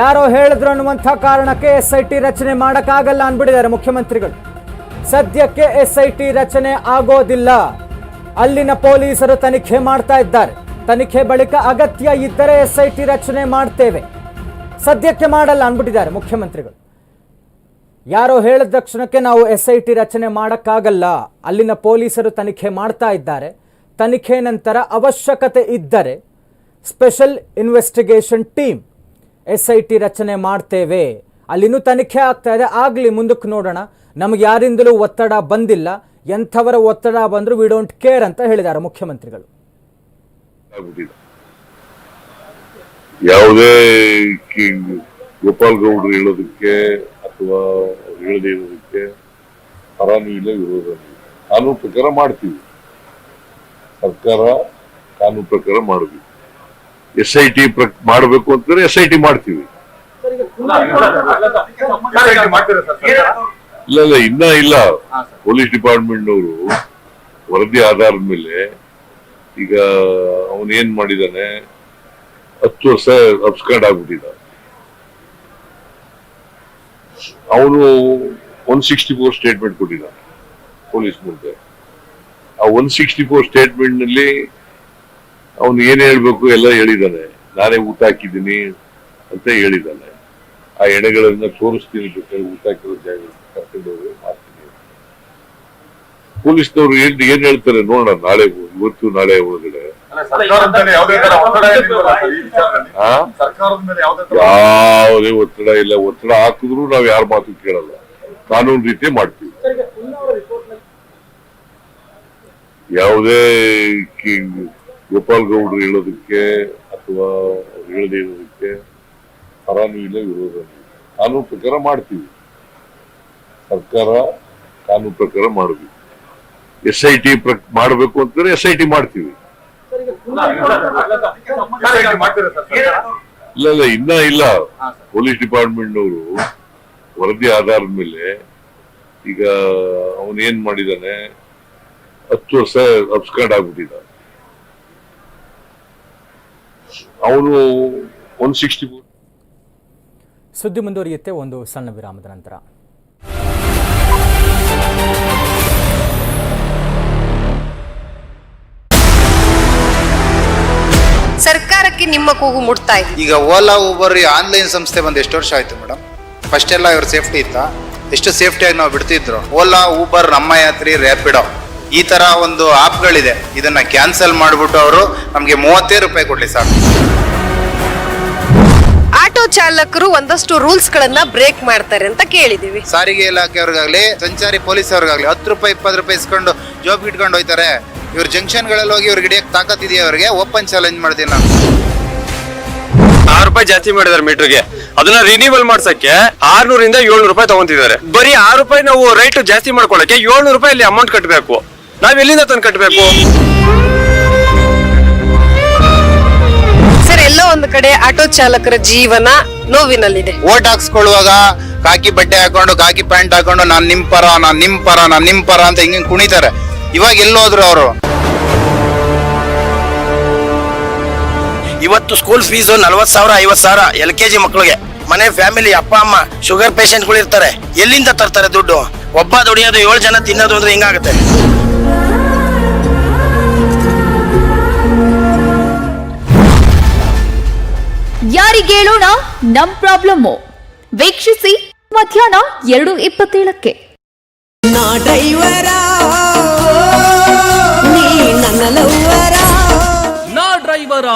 Speaker 1: ಯಾರೋ ಹೇಳಿದ್ರು ಅನ್ನುವಂಥ ಕಾರಣಕ್ಕೆ ಎಸ್ಐಟಿ ರಚನೆ ಮಾಡೋಕ್ಕಾಗಲ್ಲ ಅಂದ್ಬಿಟ್ಟಿದ್ದಾರೆ ಮುಖ್ಯಮಂತ್ರಿಗಳು. ಸದ್ಯಕ್ಕೆ ಎಸ್ಐಟಿ ರಚನೆ ಆಗೋದಿಲ್ಲ. ಅಲ್ಲಿನ ಪೊಲೀಸರು ತನಿಖೆ ಮಾಡ್ತಾ ಇದ್ದಾರೆ. ತನಿಖೆ ಬಳಿಕ ಅಗತ್ಯ ಇದ್ದರೆ ಎಸ್ಐಟಿ ರಚನೆ ಮಾಡ್ತೇವೆ. ಸದ್ಯಕ್ಕೆ ಮಾಡಲ್ಲ ಅಂದ್ಬಿಟ್ಟಿದ್ದಾರೆ ಮುಖ್ಯಮಂತ್ರಿಗಳು. ಯಾರೋ ಹೇಳಿದ ತಕ್ಷಣಕ್ಕೆ ನಾವು ಎಸ್ ಐ ಟಿ ರಚನೆ ಮಾಡೋಕ್ಕಾಗಲ್ಲ. ಅಲ್ಲಿನ ಪೊಲೀಸರು ತನಿಖೆ ಮಾಡ್ತಾ ಇದ್ದಾರೆ. ತನಿಖೆ ನಂತರ ಅವಶ್ಯಕತೆ ಇದ್ದರೆ special investigation team S I T ರಚನೆ ಮಾಡ್ತೇವೆ. ಅಲ್ಲಿನೂ ತನಿಖೆ ಆಗ್ತಾ ಇದೆ. ಆಗಲಿ ಮುಂದಕ್ಕೆ ನೋಡೋಣ. ನಮಗೆ ಯಾರಿಂದಲೂ ಒತ್ತಡ ಬಂದಿಲ್ಲ. ಎಂಥವರ ಒತ್ತಡ ಬಂದರೂ ವಿ ಡೋಂಟ್ ಕೇರ್ ಅಂತ ಹೇಳಿದ್ದಾರೆ ಮುಖ್ಯಮಂತ್ರಿಗಳು.
Speaker 2: ಯಾವುದೇ ಗೋಪಾಲ್ ಗೌಡ್ರು ಹೇಳೋದಕ್ಕೆ ಅಥವಾ ಹೇಳದೇ ಇರೋದಕ್ಕೆ ಪರಾನೂ ಇಲ್ಲ ವಿರೋಧ ನಾನು ಪ್ರಕಾರ ಮಾಡ್ತೀವಿ. ಸರ್ಕಾರ ಕಾನೂನು ಪ್ರಕಾರ ಮಾಡಬೇಕು ಎಸ್ ಐ ಟಿ ಮಾಡಬೇಕು ಅಂತಂದ್ರೆ ಎಸ್ ಐ ಟಿ ಮಾಡ್ತೀವಿ. ಇಲ್ಲ ಇಲ್ಲ, ಇನ್ನ ಇಲ್ಲ. ಪೊಲೀಸ್ ಡಿಪಾರ್ಟ್ಮೆಂಟ್ ನವರು ವರದಿ ಆಧಾರದ ಮೇಲೆ ಈಗ ಅವನ್ ಏನ್ ಮಾಡಿದಾನೆ, ಹತ್ತು ವರ್ಷ ಅಬ್ಸ್ಕಾಂಡ್ ಆಗ್ಬಿಟ್ಟಿದ್ದ ಅವನು ಒನ್ ಸಿಕ್ಸ್ಟಿ ಫೋರ್ ಸ್ಟೇಟ್ಮೆಂಟ್ ಕೊಟ್ಟಿದ್ದಾನೆ ಪೊಲೀಸ್ ಮುಂದೆ. ಆ ಒನ್ ಸಿಕ್ಸ್ಟಿ ಫೋರ್ ಸ್ಟೇಟ್ಮೆಂಟ್ನಲ್ಲಿ ಅವನು ಏನ್ ಹೇಳ್ಬೇಕು ಎಲ್ಲ ಹೇಳಿದಾನೆ. ನಾನೇ ಊಟ ಹಾಕಿದ್ದೀನಿ ಅಂತ ಹೇಳಿದ್ದಾನೆ ಆ ಎಣೆಗಳನ್ನ ತೋರಿಸ್ತೀನಿ ಬೇಕಾದ್ರೆ ಊಟ ಹಾಕಿರೋ ಜಾಗ ಕರ್ಕೊಂಡು ಮಾಡ್ತೀನಿ ಪೊಲೀಸ್ನವ್ರು ಏನ್ ಏನ್ ಹೇಳ್ತಾರೆ ನೋಡೋಣ ನಾಳೆ ಇವತ್ತು ನಾಳೆ ಒಳಗಡೆ. ಯಾವುದೇ ಒತ್ತಡ ಇಲ್ಲ. ಒತ್ತಡ ಹಾಕಿದ್ರು ನಾವ್ ಯಾರ ಮಾತು ಕೇಳಲ್ಲ. ಕಾನೂನು ರೀತಿ ಮಾಡ್ತೀವಿ. ಯಾವುದೇ ಗೋಪಾಲ್ ಗೌಡ್ರು ಹೇಳೋದಕ್ಕೆ ಅಥವಾ ಅವ್ರು ಹೇಳದೇ ಇರೋದಕ್ಕೆ ಪರಾನೂ ಇಲ್ಲ, ವಿರೋಧ ಕಾನೂನು ಪ್ರಕಾರ ಮಾಡ್ತೀವಿ. ಸರ್ಕಾರ ಕಾನೂನು ಪ್ರಕಾರ ಮಾಡಬೇಕು ಎಸ್ ಐ ಟಿ ಮಾಡಬೇಕು ಅಂತಂದ್ರೆ ಎಸ್ ಐ ಟಿ ಮಾಡ್ತೀವಿ. ಇಲ್ಲ ಇಲ್ಲ, ಇನ್ನ ಇಲ್ಲ. ಪೊಲೀಸ್ ಡಿಪಾರ್ಟ್ಮೆಂಟ್ ನವರು ವರದಿ ಆಧಾರದ ಮೇಲೆ ಈಗ ಅವನೇನ್ ಮಾಡಿದಾನೆ? ಹತ್ತು ವರ್ಷ ಅಬ್ಸ್ಕರ್ಡ್ ಆಗ್ಬಿಟ್ಟಿದ್ದ ಅವನು ಒನ್ ಸಿಕ್ಸ್ಟಿ ಫೋರ್
Speaker 1: ಸುದ್ದಿ ಮುಂದುವರಿಯುತ್ತೆ ಒಂದು ಸಣ್ಣ ವಿರಾಮದ ನಂತರ.
Speaker 5: ಸರ್ಕಾರಕ್ಕೆ ನಿಮ್ಮ ಕೂಗು ಮುಟ್ತಾ ಇದೆ.
Speaker 6: ಈಗ ಓಲಾ ಊಬರ್ ಆನ್ಲೈನ್ ಸಂಸ್ಥೆ ಬಂದು ಎಷ್ಟು ವರ್ಷ ಆಯ್ತು ಮೇಡಮ್
Speaker 5: ಫಸ್ಟ್ ಎಲ್ಲ ಇವ್ರ ಸೇಫ್ಟಿ ಇತ್ತ? ಎಷ್ಟು ಸೇಫ್ಟಿಯಾಗಿ ನಾವು ಬಿಡ್ತಿದ್ರು? ಓಲಾ ಊಬರ್ ನಮ್ಮ ಯಾತ್ರಿ ರ್ಯಾಪಿಡೋ ಈ ತರ ಒಂದು ಆ್ಯಪ್ಗಳಿದೆ ಇದನ್ನ ಕ್ಯಾನ್ಸಲ್ ಮಾಡಿಬಿಟ್ಟು ಅವರು ನಮಗೆ ಮೂವತ್ತೇ ರೂಪಾಯಿ ಕೊಡಲಿ ಸರ್
Speaker 6: ಆಟೋ ಚಾಲಕರು ಒಂದಷ್ಟು ರೂಲ್ಸ್ ಗಳನ್ನ ಬ್ರೇಕ್ ಮಾಡ್ತಾರೆ ಅಂತ ಕೇಳಿದೀವಿ.
Speaker 5: ಸಾರಿಗೆ ಇಲಾಖೆಯವ್ರಿಗಾಗಲಿ ಸಂಚಾರಿ ಪೊಲೀಸ್ ಅವ್ರಿಗಾಗ್ಲಿ ಹತ್ತು ರೂಪಾಯಿ ಇಪ್ಪತ್ತು ರೂಪಾಯಿ ಇಸ್ಕೊಂಡು ಜಾಬ್ ಇಟ್ಕೊಂಡು ಹೋಯ್ತಾರೆ. ಇವ್ರ ಜಂಕ್ಷನ್ಗಳಲ್ಲಿ ಹೋಗಿ ಇವ್ರಿಗೆ ಹಿಡಿಯಕ್ಕೆ ತಾಕತ್ತಿದೆಯಾ ಅವ್ರಿಗೆ? ಓಪನ್ ಚಾಲೆಂಜ್ ಮಾಡ್ತೀನಿ ನಾನು.
Speaker 7: ಆರು ರೂಪಾಯಿ ಜಾಸ್ತಿ ಮಾಡಿದ್ದಾರೆ ಮೀಟರ್ಗೆ ಅದನ್ನ ರಿನಿವಲ್ ಮಾಡ್ಸಕ್ಕೆ ಆರ್ನೂರಿಂದ ಏಳ್ನೂರು ರೂಪಾಯಿ ತಗೊಂತಿದ್ದಾರೆ. ಬರೀ ಆರು ರೂಪಾಯಿ ನಾವು ರೈಟ್ ಜಾಸ್ತಿ ಮಾಡ್ಕೊಳಕ್ಕೆ ಏಳ್ನೂರು ರೂಪಾಯಿ ಅಲ್ಲಿ ಅಮೌಂಟ್ ಕಟ್ಟಬೇಕು ನಾವ್ ಎಲ್ಲಿಂದ ತಂದು ಕಟ್ಟಬೇಕು
Speaker 6: ಸರ್ ಎಲ್ಲೋ ಒಂದು ಕಡೆ ಆಟೋ ಚಾಲಕರ ಜೀವನ ನೋವಿನಲ್ಲಿದೆ.
Speaker 5: ಓಟ್ ಹಾಕ್ಸ್ಕೊಳ್ಳುವಾಗ ಕಾಕಿ ಬಟ್ಟೆ ಹಾಕೊಂಡು ಕಾಕಿ ಪ್ಯಾಂಟ್ ಹಾಕೊಂಡು ನಾನ್ ನಿಮ್ ಪರ ನಾನ್ ನಿಮ್ ಪರ ನಾನ್ ನಿಮ್ ಪರ ಅಂತ ಹಿಂಗೆ ಕುಣಿತಾರೆ. ಇವಾಗ ಎಲ್ಲೋದ್ರು ಅವರು.
Speaker 8: ಇವತ್ತು ಸ್ಕೂಲ್ ಫೀಸು ನಲ್ವತ್ ಸಾವಿರ ಐವತ್ ಸಾವಿರ ಎಲ್ ಕೆ ಜಿ ಮಕ್ಕಳಿಗೆ ಮನೆ ಫ್ಯಾಮಿಲಿ ಅಪ್ಪ ಅಮ್ಮ ಶುಗರ್ ಪೇಷಂಟ್ಗಳು ಇರ್ತಾರೆ ಎಲ್ಲಿಂದ ತರ್ತಾರೆ ದುಡ್ಡು? ಒಬ್ಬ ದುಡಿಯೋದು ಏಳು ಜನ ತಿನ್ನೋದು ಅಂದ್ರೆ ಹಿಂಗಾಗುತ್ತೆ?
Speaker 9: ಯಾರಿಗೇಳೋಣ? ನಮ್ ಪ್ರಾಬ್ಲಮ್ಮು. ವೀಕ್ಷಿಸಿ ಮಧ್ಯಾಹ್ನ ಎರಡು ಇಪ್ಪತ್ತೇಳಕ್ಕೆ.
Speaker 10: ನಾ ಡ್ರೈವರ? ನೀ ನನ್ನ ಲವ್ವರ?
Speaker 11: ನಾ ಡ್ರೈವರ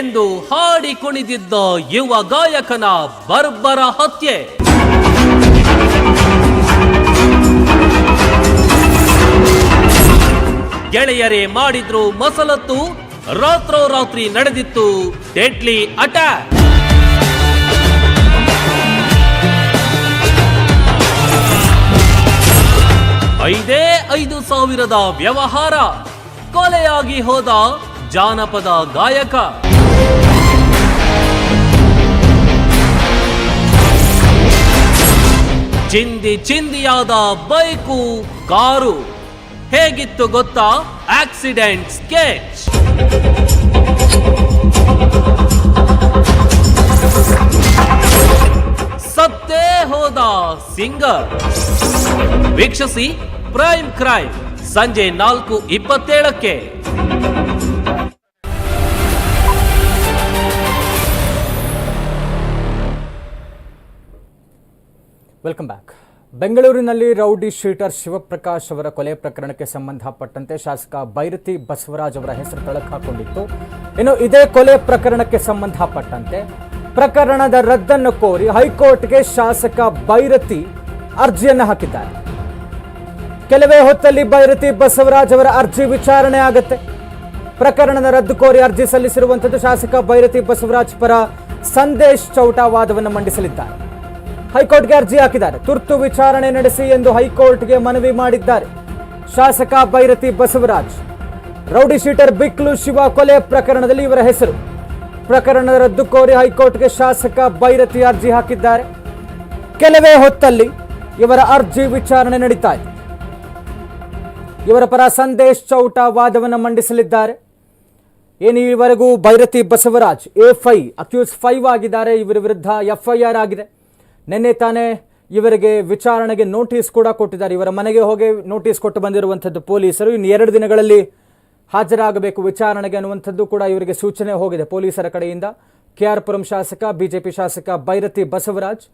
Speaker 11: ಎಂದು ಹಾಡಿ ಕುಣಿದಿದ್ದ ಯುವ ಗಾಯಕನ ಬರ್ಬರ ಹತ್ಯೆ. ಗೆಳೆಯರೇ ಮಾಡಿದ್ರು ಮಸಲತ್ತು ರಾತ್ರೋರಾತ್ರಿ ನಡೆದಿತ್ತು ಡೆಡ್ಲಿ ಅಟ್ಯಾಕ್ ಐದೇ ಐದು ಸಾವಿರದ ವ್ಯವಹಾರ. ಕೊಲೆಯಾಗಿ ಹೋದ ಜಾನಪದ ಗಾಯಕ. ಚಿಂದಿ ಚಿಂದಿಯಾದ ಬೈಕು, ಕಾರು. ಹೇಗಿತ್ತು ಗೊತ್ತಾ? Accident sketch. ಸತ್ತೇ ಹೋದ ಸಿಂಗರ್. ವೀಕ್ಷಿಸಿ. ಪ್ರೈಮ್ ಕ್ರೈಮ್ ಸಂಜೆ ನಾಲ್ಕು ಇಪ್ಪತ್ತೇಳಕ್ಕೆ.
Speaker 1: Welcome back. ಬೆಂಗಳೂರಿನಲ್ಲಿ ರೌಡಿ ಶೀಟರ್ ಶಿವಪ್ರಕಾಶ್ ಅವರ ಕೊಲೆ ಪ್ರಕರಣಕ್ಕೆ ಸಂಬಂಧಪಟ್ಟಂತೆ ಶಾಸಕ ಬೈರತಿ ಬಸವರಾಜ್ ಅವರ ಹೆಸರು ತಳಕು ಹಾಕೊಂಡಿತ್ತು. ಇನ್ನು ಇದೇ ಕೊಲೆ ಪ್ರಕರಣಕ್ಕೆ ಸಂಬಂಧಪಟ್ಟಂತೆ ಪ್ರಕರಣದ ರದ್ದನ್ನು ಕೋರಿ ಹೈಕೋರ್ಟ್ಗೆ ಶಾಸಕ ಬೈರತಿ ಅರ್ಜಿಯನ್ನು ಹಾಕಿದ್ದಾರೆ. ಕೆಲವೇ ಹೊತ್ತಲ್ಲಿ ಬೈರತಿ ಬಸವರಾಜ್ ಅವರ ಅರ್ಜಿ ವಿಚಾರಣೆ ಆಗುತ್ತೆ. ಪ್ರಕರಣದ ರದ್ದು ಕೋರಿ ಅರ್ಜಿ ಸಲ್ಲಿಸಿರುವಂಥದ್ದು ಶಾಸಕ ಬೈರತಿ ಬಸವರಾಜ್ ಪರ ಸಂದೇಶ್ ಚೌಟಾ ವಾದವನ್ನು ಮಂಡಿಸಲಿದ್ದಾರೆ. ಹೈಕೋರ್ಟ್ಗೆ ಅರ್ಜಿ ಹಾಕಿದ್ದಾರೆ. ತುರ್ತು ವಿಚಾರಣೆ ನಡೆಸಿ ಎಂದು ಹೈಕೋರ್ಟ್ಗೆ ಮನವಿ ಮಾಡಿದ್ದಾರೆ ಶಾಸಕ ಬೈರತಿ ಬಸವರಾಜ್. ರೌಡಿ ಶೀಟರ್ ಬಿಕ್ಲು ಶಿವ ಕೊಲೆ ಪ್ರಕರಣದಲ್ಲಿ ಇವರ ಹೆಸರು. ಪ್ರಕರಣದ ರದ್ದು ಕೋರಿ ಹೈಕೋರ್ಟ್ಗೆ ಶಾಸಕ ಬೈರತಿ ಅರ್ಜಿ ಹಾಕಿದ್ದಾರೆ. ಕೆಲವೇ ಹೊತ್ತಲ್ಲಿ ಇವರ ಅರ್ಜಿ ವಿಚಾರಣೆ ನಡೀತಾ ಇದೆ. ಇವರ ಪರ ಸಂದೇಶ್ ಚೌಟ ವಾದವನ್ನು ಮಂಡಿಸಲಿದ್ದಾರೆ. ಏನು ಈವರೆಗೂ Byrathi Basavaraj, A five accuse five ಆಗಿದ್ದಾರೆ, ಇವರ ವಿರುದ್ಧ ಎಫ್ಐಆರ್ ಆಗಿದೆ. ನಿನ್ನೆ ತಾನೇ ಇವರಿಗೆ ವಿಚಾರಣೆಗೆ ನೋಟಿಸ್ ಕೂಡ ಕೊಟ್ಟಿದ್ದಾರೆ. ಇವರ ಮನೆಗೆ ಹೋಗಿ ನೋಟಿಸ್ ಕೊಟ್ಟು ಬಂದಿರುವಂಥದ್ದು ಪೊಲೀಸರು. ಇನ್ನು ಎರಡು ದಿನಗಳಲ್ಲಿ ಹಾಜರಾಗಬೇಕು ವಿಚಾರಣೆಗೆ ಅನ್ನುವಂಥದ್ದು ಕೂಡ ಇವರಿಗೆ ಸೂಚನೆ ಹೋಗಿದೆ ಪೊಲೀಸರ ಕಡೆಯಿಂದ. ಕೆ ಆರ್ ಪುರಂ ಶಾಸಕ, ಬಿಜೆಪಿ ಶಾಸಕ ಭೈರತಿ ಬಸವರಾಜ್.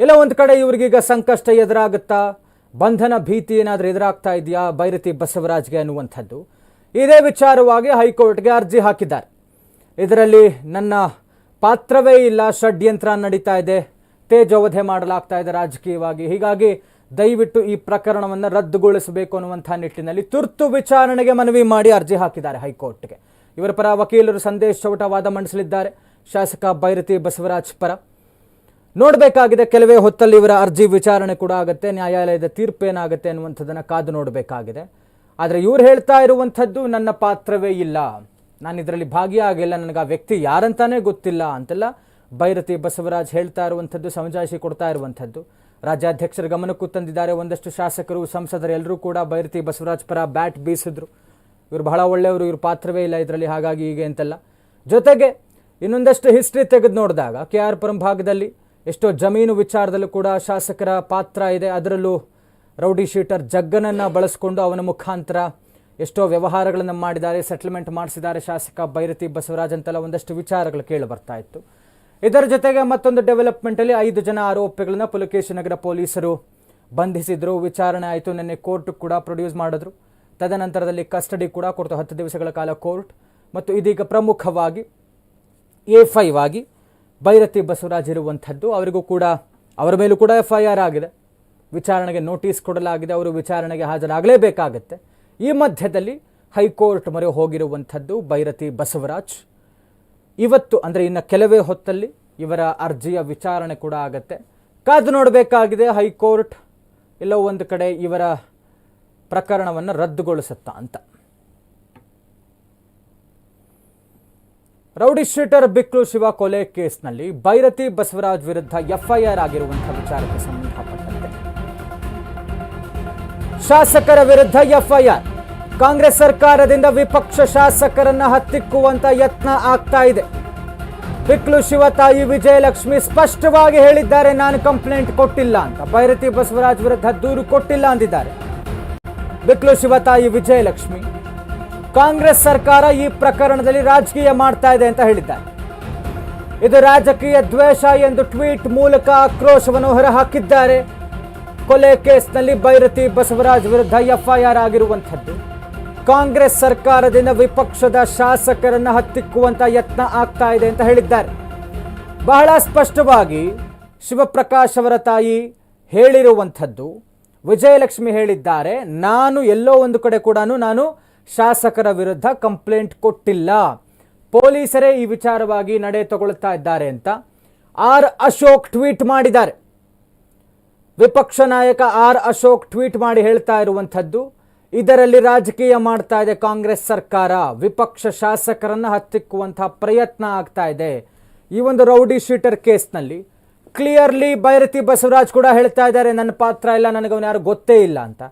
Speaker 1: ಎಲ್ಲ ಒಂದು ಕಡೆ ಇವರಿಗೀಗ ಸಂಕಷ್ಟ ಎದುರಾಗುತ್ತಾ ಬಂಧನ ಭೀತಿ ಏನಾದರೂ ಎದುರಾಗ್ತಾ ಇದೆಯಾ? ಬೈರತಿ ಬಸವರಾಜ್ಗೆ ಅನ್ನುವಂಥದ್ದು. ಇದೇ ವಿಚಾರವಾಗಿ ಹೈಕೋರ್ಟ್ಗೆ ಅರ್ಜಿ ಹಾಕಿದ್ದಾರೆ. ಇದರಲ್ಲಿ ನನ್ನ ಪಾತ್ರವೇ ಇಲ್ಲ. ಷಡ್ಯಂತ್ರ ನಡೀತಾ ಇದೆ. ತೇಜೋವಧೆ ಮಾಡಲಾಗ್ತಾ ಇದೆ ರಾಜಕೀಯವಾಗಿ. ಹೀಗಾಗಿ ದಯವಿಟ್ಟು ಈ ಪ್ರಕರಣವನ್ನು ರದ್ದುಗೊಳಿಸಬೇಕು ಅನ್ನುವಂಥ ನಿಟ್ಟಿನಲ್ಲಿ ತುರ್ತು ವಿಚಾರಣೆಗೆ ಮನವಿ ಮಾಡಿ ಅರ್ಜಿ ಹಾಕಿದ್ದಾರೆ ಹೈಕೋರ್ಟ್ಗೆ. ಇವರ ಪರ ವಕೀಲರು ಸಂದೇಶ ಚೌಟ ವಾದ ಮಂಡಿಸಲಿದ್ದಾರೆ. ಶಾಸಕ ಬೈರತಿ ಬಸವರಾಜ್ ಪರ. ನೋಡಬೇಕಾಗಿದೆ. ಕೆಲವೇ ಹೊತ್ತಲ್ಲಿ ಇವರ ಅರ್ಜಿ ವಿಚಾರಣೆ ಕೂಡ ಆಗುತ್ತೆ. ನ್ಯಾಯಾಲಯದ ತೀರ್ಪು ಏನಾಗುತ್ತೆ ಅನ್ನುವಂಥದ್ದನ್ನು ಕಾದು ನೋಡಬೇಕಾಗಿದೆ. ಆದರೆ ಇವ್ರು ಹೇಳ್ತಾ ಇರುವಂಥದ್ದು ನನ್ನ ಪಾತ್ರವೇ ಇಲ್ಲ. ನಾನು ಇದರಲ್ಲಿ ಭಾಗಿಯಾಗಿಲ್ಲ. ನನಗೆ ಆ ವ್ಯಕ್ತಿ ಯಾರಂತಾನೇ ಗೊತ್ತಿಲ್ಲ ಅಂತೆಲ್ಲ ಭೈರತಿ ಬಸವರಾಜ್ ಹೇಳ್ತಾ ಇರುವಂಥದ್ದು, ಸಮಜಾಯಿಷಿ ಕೊಡ್ತಾ ಇರುವಂಥದ್ದು. ರಾಜ್ಯಾಧ್ಯಕ್ಷರ ಗಮನಕ್ಕೂ ತಂದಿದ್ದಾರೆ. ಒಂದಷ್ಟು ಶಾಸಕರು, ಸಂಸದರು ಎಲ್ಲರೂ ಕೂಡ ಭೈರತಿ ಬಸವರಾಜ್ ಪರ ಬ್ಯಾಟ್ ಬೀಸಿದ್ರು. ಇವರು ಬಹಳ ಒಳ್ಳೆಯವರು, ಇವ್ರ ಪಾತ್ರವೇ ಇಲ್ಲ ಇದರಲ್ಲಿ, ಹಾಗಾಗಿ ಹೀಗೆ ಅಂತೆಲ್ಲ. ಜೊತೆಗೆ ಇನ್ನೊಂದಷ್ಟು ಹಿಸ್ಟ್ರಿ ತೆಗೆದು ನೋಡಿದಾಗ, ಕೆ ಆರ್ ಪುರಂ ಭಾಗದಲ್ಲಿ ಎಷ್ಟೋ ಜಮೀನು ವಿಚಾರದಲ್ಲೂ ಕೂಡ ಶಾಸಕರ ಪಾತ್ರ ಇದೆ. ಅದರಲ್ಲೂ ರೌಡಿ ಶೀಟರ್ ಜಗ್ಗನನ್ನು ಬಳಸಿಕೊಂಡು ಅವನ ಮುಖಾಂತರ ಎಷ್ಟೋ ವ್ಯವಹಾರಗಳನ್ನು ಮಾಡಿದ್ದಾರೆ ಸೆಟಲ್ಮೆಂಟ್ ಮಾಡಿಸಿದ್ದಾರೆ ಶಾಸಕ ಭೈರತಿ ಬಸವರಾಜ್ ಅಂತೆಲ್ಲ ಒಂದಷ್ಟು ವಿಚಾರಗಳು ಕೇಳಿ ಬರ್ತಾ ಇತ್ತು. ಇದರ ಜೊತೆಗೆ ಮತ್ತೊಂದು ಡೆವಲಪ್ಮೆಂಟಲ್ಲಿ ಐದು ಜನ ಆರೋಪಿಗಳನ್ನ ಪುಲಕೇಶಿ ನಗರ ಪೊಲೀಸರು ಬಂಧಿಸಿದ್ರು. ವಿಚಾರಣೆ ಆಯಿತು. ನಿನ್ನೆ ಕೋರ್ಟ್ ಕೂಡ ಪ್ರೊಡ್ಯೂಸ್ ಮಾಡಿದ್ರು. ತದನಂತರದಲ್ಲಿ ಕಸ್ಟಡಿ ಕೂಡ ಕೊಡ್ತು. ಹತ್ತು ದಿವಸಗಳ ಕಾಲ ಕೋರ್ಟ್. ಮತ್ತು ಇದೀಗ ಪ್ರಮುಖವಾಗಿ ಎ ಫೈವ್ ಆಗಿ ಭೈರತಿ ಬಸವರಾಜ್ ಇರುವಂಥದ್ದು, ಅವರಿಗೂ ಕೂಡ, ಅವರ ಮೇಲೂ ಕೂಡ ಎಫ್ ಐ ಆರ್ ಆಗಿದೆ. ವಿಚಾರಣೆಗೆ ನೋಟಿಸ್ ಕೊಡಲಾಗಿದೆ, ಅವರು ವಿಚಾರಣೆಗೆ ಹಾಜರಾಗಲೇಬೇಕಾಗತ್ತೆ. ಈ ಮಧ್ಯದಲ್ಲಿ ಹೈಕೋರ್ಟ್ ಮೊರೆ ಹೋಗಿರುವಂಥದ್ದು ಭೈರತಿ ಬಸವರಾಜ್. ಇವತ್ತು, ಅಂದರೆ ಇನ್ನು ಕೆಲವೇ ಹೊತ್ತಲ್ಲಿ ಇವರ ಅರ್ಜಿಯ ವಿಚಾರಣೆ ಕೂಡ ಆಗತ್ತೆ. ಕಾದು ನೋಡಬೇಕಾಗಿದೆ ಹೈಕೋರ್ಟ್, ಎಲ್ಲೋ ಒಂದು ಕಡೆ ಇವರ ಪ್ರಕರಣವನ್ನು ರದ್ದುಗೊಳಿಸುತ್ತಾ ಅಂತ. ರೌಡಿ ಶೀಟರ್ ಬಿಕ್ಲು ಶಿವ ಕೊಲೆ ಕೇಸ್ನಲ್ಲಿ ಭೈರತಿ ಬಸವರಾಜ್ ವಿರುದ್ಧ ಎಫ್ಐಆರ್ ಆಗಿರುವಂತಹ ವಿಚಾರಕ್ಕೆ ಸಂಬಂಧಪಟ್ಟಂತೆ. ಶಾಸಕರ ವಿರುದ್ಧ ಎಫ್ಐಆರ್. ಕಾಂಗ್ರೆಸ್ ಸರ್ಕಾರದಿಂದ ವಿಪಕ್ಷ ಶಾಸಕರನ್ನ ಹತ್ತಿಕ್ಕುವಂತ ಯತ್ನ ಆಗ್ತಾ ಇದೆ. ಬಿಕ್ಲು ಶಿವ ತಾಯಿ ವಿಜಯಲಕ್ಷ್ಮಿ ಸ್ಪಷ್ಟವಾಗಿ ಹೇಳಿದ್ದಾರೆ, ನಾನು ಕಂಪ್ಲೇಂಟ್ ಕೊಟ್ಟಿಲ್ಲ ಅಂತ. ಭೈರತಿ ಬಸವರಾಜ್ ವಿರುದ್ಧ ದೂರು ಕೊಟ್ಟಿಲ್ಲ ಅಂದಿದ್ದಾರೆ. ಬಿಕ್ಲು ಶಿವ ತಾಯಿ ವಿಜಯಲಕ್ಷ್ಮಿ. ಕಾಂಗ್ರೆಸ್ ಸರ್ಕಾರ ಈ ಪ್ರಕರಣದಲ್ಲಿ ರಾಜಕೀಯ ಮಾಡ್ತಾ ಇದೆ ಅಂತ ಹೇಳಿದ್ದಾರೆ. ಇದು ರಾಜಕೀಯ ದ್ವೇಷ ಎಂದು ಟ್ವೀಟ್ ಮೂಲಕ ಆಕ್ರೋಶವನ್ನು ಹೊರಹಾಕಿದ್ದಾರೆ. ಕೊಲೆ ಕೇಸ್ನಲ್ಲಿ ಭೈರತಿ ಬಸವರಾಜ್ ವಿರುದ್ಧ ಎಫ್ಐಆರ್ ಆಗಿರುವಂಥದ್ದು. ಕಾಂಗ್ರೆಸ್ ಸರ್ಕಾರದಿಂದ ವಿಪಕ್ಷದ ಶಾಸಕರನ್ನು ಹತ್ತಿಕ್ಕುವಂತ ಯತ್ನ ಆಗ್ತಾ ಇದೆ ಅಂತ ಹೇಳಿದ್ದಾರೆ. ಬಹಳ ಸ್ಪಷ್ಟವಾಗಿ ಶಿವಪ್ರಕಾಶ್ ಅವರ ತಾಯಿ ಹೇಳಿರುವಂಥದ್ದು. ವಿಜಯಲಕ್ಷ್ಮಿ ಹೇಳಿದ್ದಾರೆ, ನಾನು ಎಲ್ಲೋ ಒಂದು ಕಡೆ ಕೂಡ ನಾನು ಶಾಸಕರ ವಿರುದ್ಧ ಕಂಪ್ಲೇಂಟ್ ಕೊಟ್ಟಿಲ್ಲ. ಪೊಲೀಸರೇ ಈ ವಿಚಾರವಾಗಿ ನಡೆ ತಗೊಳ್ತಾ ಇದ್ದಾರೆ ಅಂತ ಆರ್ ಅಶೋಕ್ ಟ್ವೀಟ್ ಮಾಡಿದ್ದಾರೆ. ವಿಪಕ್ಷ ನಾಯಕ ಆರ್ ಅಶೋಕ್ ಟ್ವೀಟ್ ಮಾಡಿ ಹೇಳ್ತಾ ಇರುವಂಥದ್ದು, ಇದರಲ್ಲಿ ರಾಜಕೀಯ ಮಾಡ್ತಾ ಇದೆ ಕಾಂಗ್ರೆಸ್ ಸರ್ಕಾರ, ವಿಪಕ್ಷ ಶಾಸಕರನ್ನು ಹತ್ತಿಕ್ಕುವಂತಹ ಪ್ರಯತ್ನ ಆಗ್ತಾ ಇದೆ. ಈ ಒಂದು ರೌಡಿ ಶೀಟರ್ ಕೇಸ್ನಲ್ಲಿ ಕ್ಲಿಯರ್ಲಿ ಭೈರತಿ ಬಸವರಾಜ್ ಕೂಡ ಹೇಳ್ತಾ ಇದ್ದಾರೆ, ನನ್ನ ಪಾತ್ರ ಇಲ್ಲ ನನಗೆ ಅವನು ಯಾರು ಗೊತ್ತೇ ಇಲ್ಲ ಅಂತ.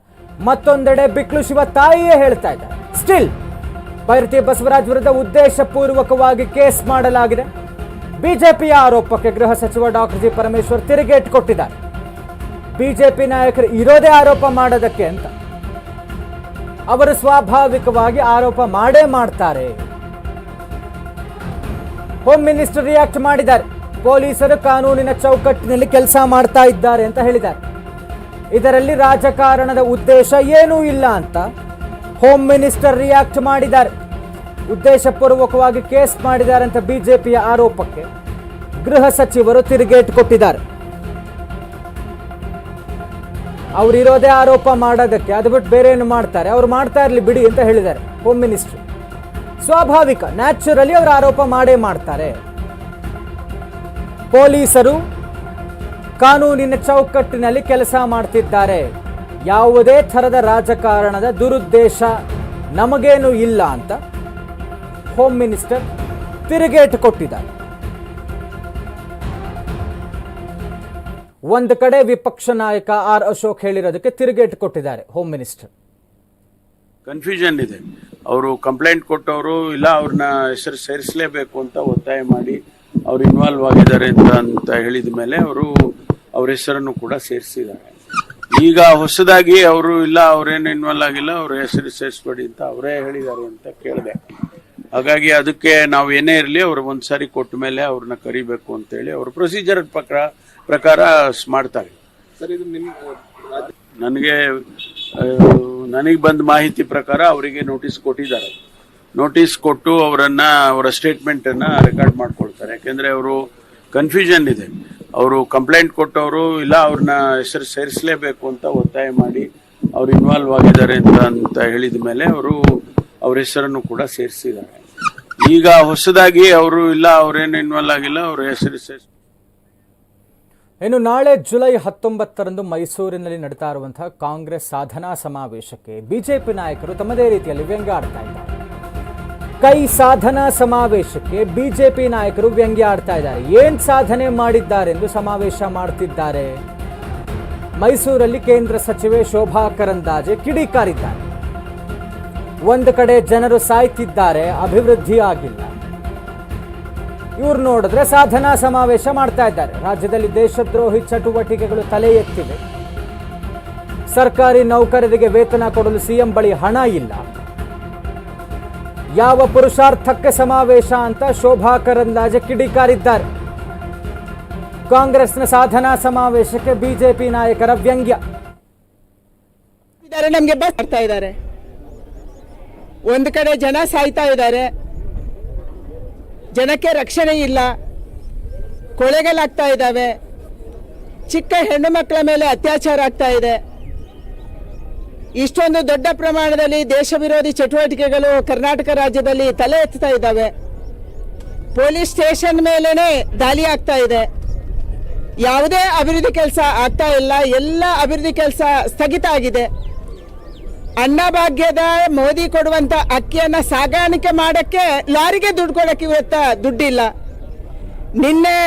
Speaker 1: ಮತ್ತೊಂದೆಡೆ ಬಿಕ್ಲು ಶಿವ ತಾಯಿಯೇ ಹೇಳ್ತಾ ಇದ್ದಾರೆ. ಸ್ಟಿಲ್ ಭೈರತಿ ಬಸವರಾಜ್ ವಿರುದ್ಧ ಉದ್ದೇಶಪೂರ್ವಕವಾಗಿ ಕೇಸ್ ಮಾಡಲಾಗಿದೆ. ಬಿಜೆಪಿಯ ಆರೋಪಕ್ಕೆ ಗೃಹ ಸಚಿವ ಡಾಕ್ಟರ್ ಜಿ ಪರಮೇಶ್ವರ್ ತಿರುಗೇಟ್ ಕೊಟ್ಟಿದ್ದಾರೆ. ಬಿಜೆಪಿ ನಾಯಕರು ಇರೋದೇ ಆರೋಪ ಮಾಡೋದಕ್ಕೆ ಅಂತ. ಅವರು ಸ್ವಾಭಾವಿಕವಾಗಿ ಆರೋಪ ಮಾಡೇ ಮಾಡ್ತಾರೆ. ಹೋಮ್ ಮಿನಿಸ್ಟರ್ ರಿಯಾಕ್ಟ್ ಮಾಡಿದ್ದಾರೆ. ಪೊಲೀಸರು ಕಾನೂನಿನ ಚೌಕಟ್ಟಿನಲ್ಲಿ ಕೆಲಸ ಮಾಡ್ತಾ ಇದ್ದಾರೆ ಅಂತ ಹೇಳಿದ್ದಾರೆ. ಇದರಲ್ಲಿ ರಾಜಕಾರಣದ ಉದ್ದೇಶ ಏನೂ ಇಲ್ಲ ಅಂತ ಹೋಮ್ ಮಿನಿಸ್ಟರ್ ರಿಯಾಕ್ಟ್ ಮಾಡಿದ್ದಾರೆ. ಉದ್ದೇಶಪೂರ್ವಕವಾಗಿ ಕೇಸ್ ಮಾಡಿದ್ದಾರೆ ಅಂತ ಬಿಜೆಪಿಯ ಆರೋಪಕ್ಕೆ ಗೃಹ ಸಚಿವರು ತಿರುಗೇಟ್ ಕೊಟ್ಟಿದ್ದಾರೆ. ಅವರಿರೋದೇ ಆರೋಪ ಮಾಡೋದಕ್ಕೆ, ಅದು ಬಿಟ್ಟು ಬೇರೆ ಏನು ಮಾಡ್ತಾರೆ? ಅವ್ರು ಮಾಡ್ತಾ ಇರಲಿ ಬಿಡಿ ಅಂತ ಹೇಳಿದ್ದಾರೆ ಹೋಮ್ ಮಿನಿಸ್ಟರ್ ಸ್ವಾಭಾವಿಕ ನ್ಯಾಚುರಲಿ ಅವರು ಆರೋಪ ಮಾಡೇ ಮಾಡ್ತಾರೆ. ಪೊಲೀಸರು ಕಾನೂನಿನ ಚೌಕಟ್ಟಿನಲ್ಲಿ ಕೆಲಸ ಮಾಡ್ತಿದ್ದಾರೆ. ಯಾವುದೇ ಥರದ ರಾಜಕಾರಣದ ದುರುದ್ದೇಶ ನಮಗೇನು ಇಲ್ಲ ಅಂತ ಹೋಮ್ ಮಿನಿಸ್ಟರ್ ತಿರುಗೇಟು ಕೊಟ್ಟಿದ್ದಾರೆ. ಒಂದು ಕಡೆ ವಿಪಕ್ಷ ನಾಯಕ ಆರ್ ಅಶೋಕ್ ಹೇಳಿರೋದಕ್ಕೆ ತಿರುಗೇಟು ಕೊಟ್ಟಿದ್ದಾರೆ ಹೋಮ್ ಮಿನಿಸ್ಟರ್
Speaker 4: ಕನ್ಫ್ಯೂಷನ್ ಇದೆ. ಅವರು ಕಂಪ್ಲೇಂಟ್ ಕೊಟ್ಟವರು, ಇಲ್ಲ ಅವ್ರನ್ನ ಹೆಸರು ಸೇರಿಸಲೇಬೇಕು ಅಂತ ಒತ್ತಾಯ ಮಾಡಿ ಅವ್ರು ಇನ್ವಾಲ್ವ್ ಆಗಿದ್ದಾರೆ ಅಂತ ಅಂತ ಹೇಳಿದ ಮೇಲೆ ಅವರು ಅವ್ರ ಹೆಸರನ್ನು ಕೂಡ ಸೇರಿಸಿದ್ದಾರೆ. ಈಗ ಹೊಸದಾಗಿ ಅವರು ಇಲ್ಲ ಅವ್ರೇನು ಇನ್ವಾಲ್ವ್ ಆಗಿಲ್ಲ ಅವ್ರ ಹೆಸರು ಸೇರಿಸ್ಬೇಡಿ ಅಂತ ಅವರೇ ಹೇಳಿದ್ದಾರೆ ಅಂತ ಕೇಳಿದೆ. ಹಾಗಾಗಿ ಅದಕ್ಕೆ ನಾವು ಏನೇ ಇರಲಿ ಅವ್ರು ಒಂದ್ಸಾರಿ ಕೊಟ್ಟ ಮೇಲೆ ಅವ್ರನ್ನ ಕರಿಬೇಕು ಅಂತೇಳಿ ಅವ್ರ ಪ್ರೊಸೀಜರ್ ಪ್ರಕಾರ ಪ್ರಕಾರ ಮಾಡ್ತಾರೆ. ನನಗೆ ನನಗೆ ಬಂದ ಮಾಹಿತಿ ಪ್ರಕಾರ ಅವರಿಗೆ ನೋಟಿಸ್ ಕೊಟ್ಟಿದ್ದಾರೆ. ನೋಟಿಸ್ ಕೊಟ್ಟು ಅವರನ್ನ ಅವರ ಸ್ಟೇಟ್ಮೆಂಟ್ ಅನ್ನ ರೆಕಾರ್ಡ್ ಮಾಡ್ಕೊಳ್ತಾರೆ. ಯಾಕೆಂದರೆ ಅವರು ಕನ್ಫ್ಯೂಷನ್ ಇದೆ. ಅವರು ಕಂಪ್ಲೇಂಟ್ ಕೊಟ್ಟವರು, ಇಲ್ಲ ಅವ್ರನ್ನ ಹೆಸರು ಸೇರಿಸಲೇಬೇಕು ಅಂತ ಒತ್ತಾಯ ಮಾಡಿ ಅವ್ರು ಇನ್ವಾಲ್ವ್ ಆಗಿದ್ದಾರೆ ಅಂತ ಅಂತ ಹೇಳಿದ ಮೇಲೆ ಅವರು ಅವ್ರ ಹೆಸರನ್ನು ಕೂಡ ಸೇರಿಸಿದ್ದಾರೆ. ಈಗ ಹೊಸದಾಗಿ ಅವರು, ಇಲ್ಲ ಅವರೇನು ಇನ್ವಾಲ್ವ್ ಆಗಿಲ್ಲ, ಅವ್ರ ಹೆಸರು ಸೇರಿಸ್
Speaker 1: ಇನ್ನು ನಾಳೆ ಜುಲೈ ಹತ್ತೊಂಬತ್ತರಂದು ಮೈಸೂರಿನಲ್ಲಿ ನಡೀತಾ ಇರುವಂತಹ ಕಾಂಗ್ರೆಸ್ ಸಾಧನಾ ಸಮಾವೇಶಕ್ಕೆ ಬಿಜೆಪಿ ನಾಯಕರು ತಮ್ಮದೇ ರೀತಿಯಲ್ಲಿ ವ್ಯಂಗ್ಯಾಡ್ತಾ ಇದ್ದಾರೆ. ಕೈ ಸಾಧನಾ ಸಮಾವೇಶಕ್ಕೆ ಬಿಜೆಪಿ ನಾಯಕರು ವ್ಯಂಗ್ಯಾಡ್ತಾ ಇದ್ದಾರೆ. ಏನ್ ಸಾಧನೆ ಮಾಡಿದ್ದಾರೆ ಎಂದು ಸಮಾವೇಶ ಮಾಡ್ತಿದ್ದಾರೆ. ಮೈಸೂರಲ್ಲಿ ಕೇಂದ್ರ ಸಚಿವೆ ಶೋಭಾ ಕರಂದಾಜೆ ಕಿಡಿಕಾರಿದ್ದಾರೆ. ಒಂದು ಕಡೆ ಜನರು ಸಾಯ್ತಿದ್ದಾರೆ, ಅಭಿವೃದ್ಧಿ ಆಗಿಲ್ಲ. ಇವ್ರು ನೋಡಿದ್ರೆ ಸಾಧನಾ ಸಮಾವೇಶ ಮಾಡ್ತಾ ಇದ್ದಾರೆ. ರಾಜ್ಯದಲ್ಲಿ ದೇಶದ್ರೋಹಿ ಚಟುವಟಿಕೆಗಳು ತಲೆ ಎತ್ತಿವೆ. ಸರ್ಕಾರಿ ನೌಕರರಿಗೆ ವೇತನ ಕೊಡಲು ಸಿಎಂ ಬಳಿ ಹಣ ಇಲ್ಲ. ಯಾವ ಪುರುಷಾರ್ಥಕ್ಕೆ ಸಮಾವೇಶ ಅಂತ ಶೋಭಾ ಕರಂದಾಜೆ ಕಿಡಿಕಾರಿದ್ದಾರೆ. ಕಾಂಗ್ರೆಸ್ನ ಸಾಧನಾ ಸಮಾವೇಶಕ್ಕೆ ಬಿಜೆಪಿ ನಾಯಕರ ವ್ಯಂಗ್ಯ.
Speaker 12: ನಮಗೆ ಬಸ್ ಮಾಡ್ತಾ ಇದ್ದಾರೆ. ಒಂದು ಕಡೆ ಜನ ಸಾಯ್ತಾ ಇದ್ದಾರೆ. ಜನಕ್ಕೆ ರಕ್ಷಣೆ ಇಲ್ಲ. ಕೊಳೆಗಳಾಗ್ತಾ ಇದ್ದಾವೆ. ಚಿಕ್ಕ ಹೆಣ್ಣು ಮಕ್ಕಳ ಮೇಲೆ ಅತ್ಯಾಚಾರ ಆಗ್ತಾ ಇದೆ. ಇಷ್ಟೊಂದು ದೊಡ್ಡ ಪ್ರಮಾಣದಲ್ಲಿ ದೇಶ ವಿರೋಧಿ ಚಟುವಟಿಕೆಗಳು ಕರ್ನಾಟಕ ರಾಜ್ಯದಲ್ಲಿ ತಲೆ ಎತ್ತಾ ಇದ್ದಾವೆ. ಪೊಲೀಸ್ ಸ್ಟೇಷನ್ ಮೇಲೇನೆ ದಾಳಿ ಆಗ್ತಾ ಇದೆ. ಯಾವುದೇ ಅಭಿವೃದ್ಧಿ ಕೆಲಸ ಆಗ್ತಾ ಇಲ್ಲ. ಎಲ್ಲ ಅಭಿವೃದ್ಧಿ ಕೆಲಸ ಸ್ಥಗಿತ ಆಗಿದೆ. ಅನ್ನಭಾಗ್ಯದ ಮೋದಿ ಕೊಡುವಂತ ಅಕ್ಕಿಯನ್ನ ಸಾಗಾಣಿಕೆ ಮಾಡಕ್ಕೆ ಲಾರಿಗೆ ದುಡ್ಡು ಕೊಡಕ್ಕೆ ಇವತ್ತ ದುಡ್ಡಿಲ್ಲ. ನಿನ್ನೆ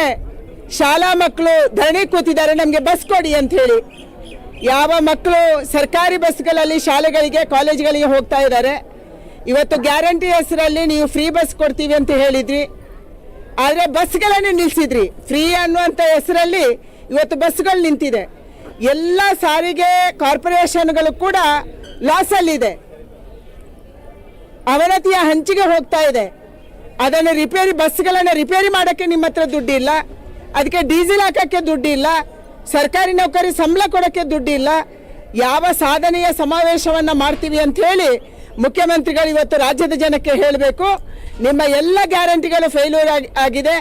Speaker 12: ಶಾಲಾ ಮಕ್ಕಳು ಧರಣಿ ಕೂತಿದ್ದಾರೆ. ನಮಗೆ ಬಸ್ ಕೊಡಿ ಅಂತ ಹೇಳಿ. ಯಾವ ಮಕ್ಕಳು ಸರ್ಕಾರಿ ಬಸ್ಗಳಲ್ಲಿ ಶಾಲೆಗಳಿಗೆ, ಕಾಲೇಜ್ಗಳಿಗೆ ಹೋಗ್ತಾ ಇದ್ದಾರೆ? ಇವತ್ತು ಗ್ಯಾರಂಟಿ ಹೆಸರಲ್ಲಿ ನೀವು ಫ್ರೀ ಬಸ್ ಕೊಡ್ತೀವಿ ಅಂತ ಹೇಳಿದ್ರಿ. ಆದರೆ ಬಸ್ಗಳನ್ನು ನಿಲ್ಲಿಸಿದ್ರಿ ಫ್ರೀ ಅನ್ನುವಂಥ ಹೆಸರಲ್ಲಿ ಇವತ್ತು ಬಸ್ಗಳು ನಿಂತಿದೆ. ಎಲ್ಲ ಸಾರಿಗೆ ಕಾರ್ಪೊರೇಷನ್ಗಳು ಕೂಡ ಲಾಸಲ್ಲಿದೆ. ಅವನತಿಯ ಹಂಚಿಗೆ ಹೋಗ್ತಾ ಇದೆ. ಅದನ್ನು ರಿಪೇರಿ, ಬಸ್ಗಳನ್ನು ರಿಪೇರಿ ಮಾಡೋಕ್ಕೆ ನಿಮ್ಮ ಹತ್ರ ದುಡ್ಡಿಲ್ಲ. ಅದಕ್ಕೆ ಡೀಸೆಲ್ ಹಾಕೋಕ್ಕೆ ದುಡ್ಡಿಲ್ಲ. ಸರ್ಕಾರಿ ನೌಕರಿ ಸಂಬಳ ಕೊಡೋಕ್ಕೆ ದುಡ್ಡಿಲ್ಲ. ಯಾವ ಸಾಧನೆಯ ಸಮಾವೇಶವನ್ನು ಮಾಡ್ತೀವಿ ಅಂತ ಹೇಳಿ ಮುಖ್ಯಮಂತ್ರಿಗಳು ಇವತ್ತು ರಾಜ್ಯದ ಜನಕ್ಕೆ ಹೇಳಬೇಕು. ನಿಮ್ಮ ಎಲ್ಲ ಗ್ಯಾರಂಟಿಗಳು ಫೇಲ್ಯೂರ್ ಆಗಿದೆ.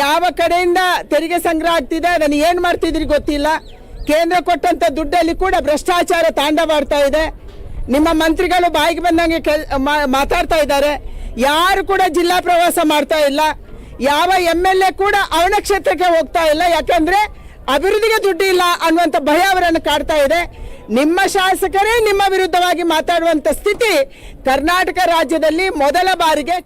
Speaker 12: ಯಾವ ಕಡೆಯಿಂದ ತೆರಿಗೆ ಸಂಗ್ರಹ ಆಗ್ತಿದೆ, ಅದನ್ನು ಏನು ಮಾಡ್ತಿದ್ರಿ ಗೊತ್ತಿಲ್ಲ. ಕೇಂದ್ರ ಕೊಟ್ಟಂಥ ದುಡ್ಡಲ್ಲಿ ಕೂಡ ಭ್ರಷ್ಟಾಚಾರ ತಾಂಡವಾಡ್ತಾ ಇದೆ. ನಿಮ್ಮ ಮಂತ್ರಿಗಳು ಬಾಯಿಗೆ ಬಂದಂಗೆ ಕೆಲ್ ಮಾತಾಡ್ತಾ ಇದ್ದಾರೆ. ಯಾರು ಕೂಡ ಜಿಲ್ಲಾ ಪ್ರವಾಸ ಮಾಡ್ತಾ ಇಲ್ಲ. ಯಾವ ಎಂ ಎಲ್ ಎ ಕೂಡ ಅವನ ಕ್ಷೇತ್ರಕ್ಕೆ ಹೋಗ್ತಾ ಇಲ್ಲ. ಯಾಕಂದ್ರೆ ಅಭಿವೃದ್ಧಿಗೆ ದುಡ್ಡು ಇಲ್ಲ ಅನ್ನುವಂಥ ಭಯ ಅವರನ್ನು ಕಾಡ್ತಾ ಇದೆ. ನಿಮ್ಮ ಶಾಸಕರೇ ನಿಮ್ಮ ವಿರುದ್ಧವಾಗಿ ಮಾತಾಡುವಂತ ಸ್ಥಿತಿ ಕರ್ನಾಟಕ ರಾಜ್ಯದಲ್ಲಿ ಮೊದಲ ಬಾರಿಗೆ.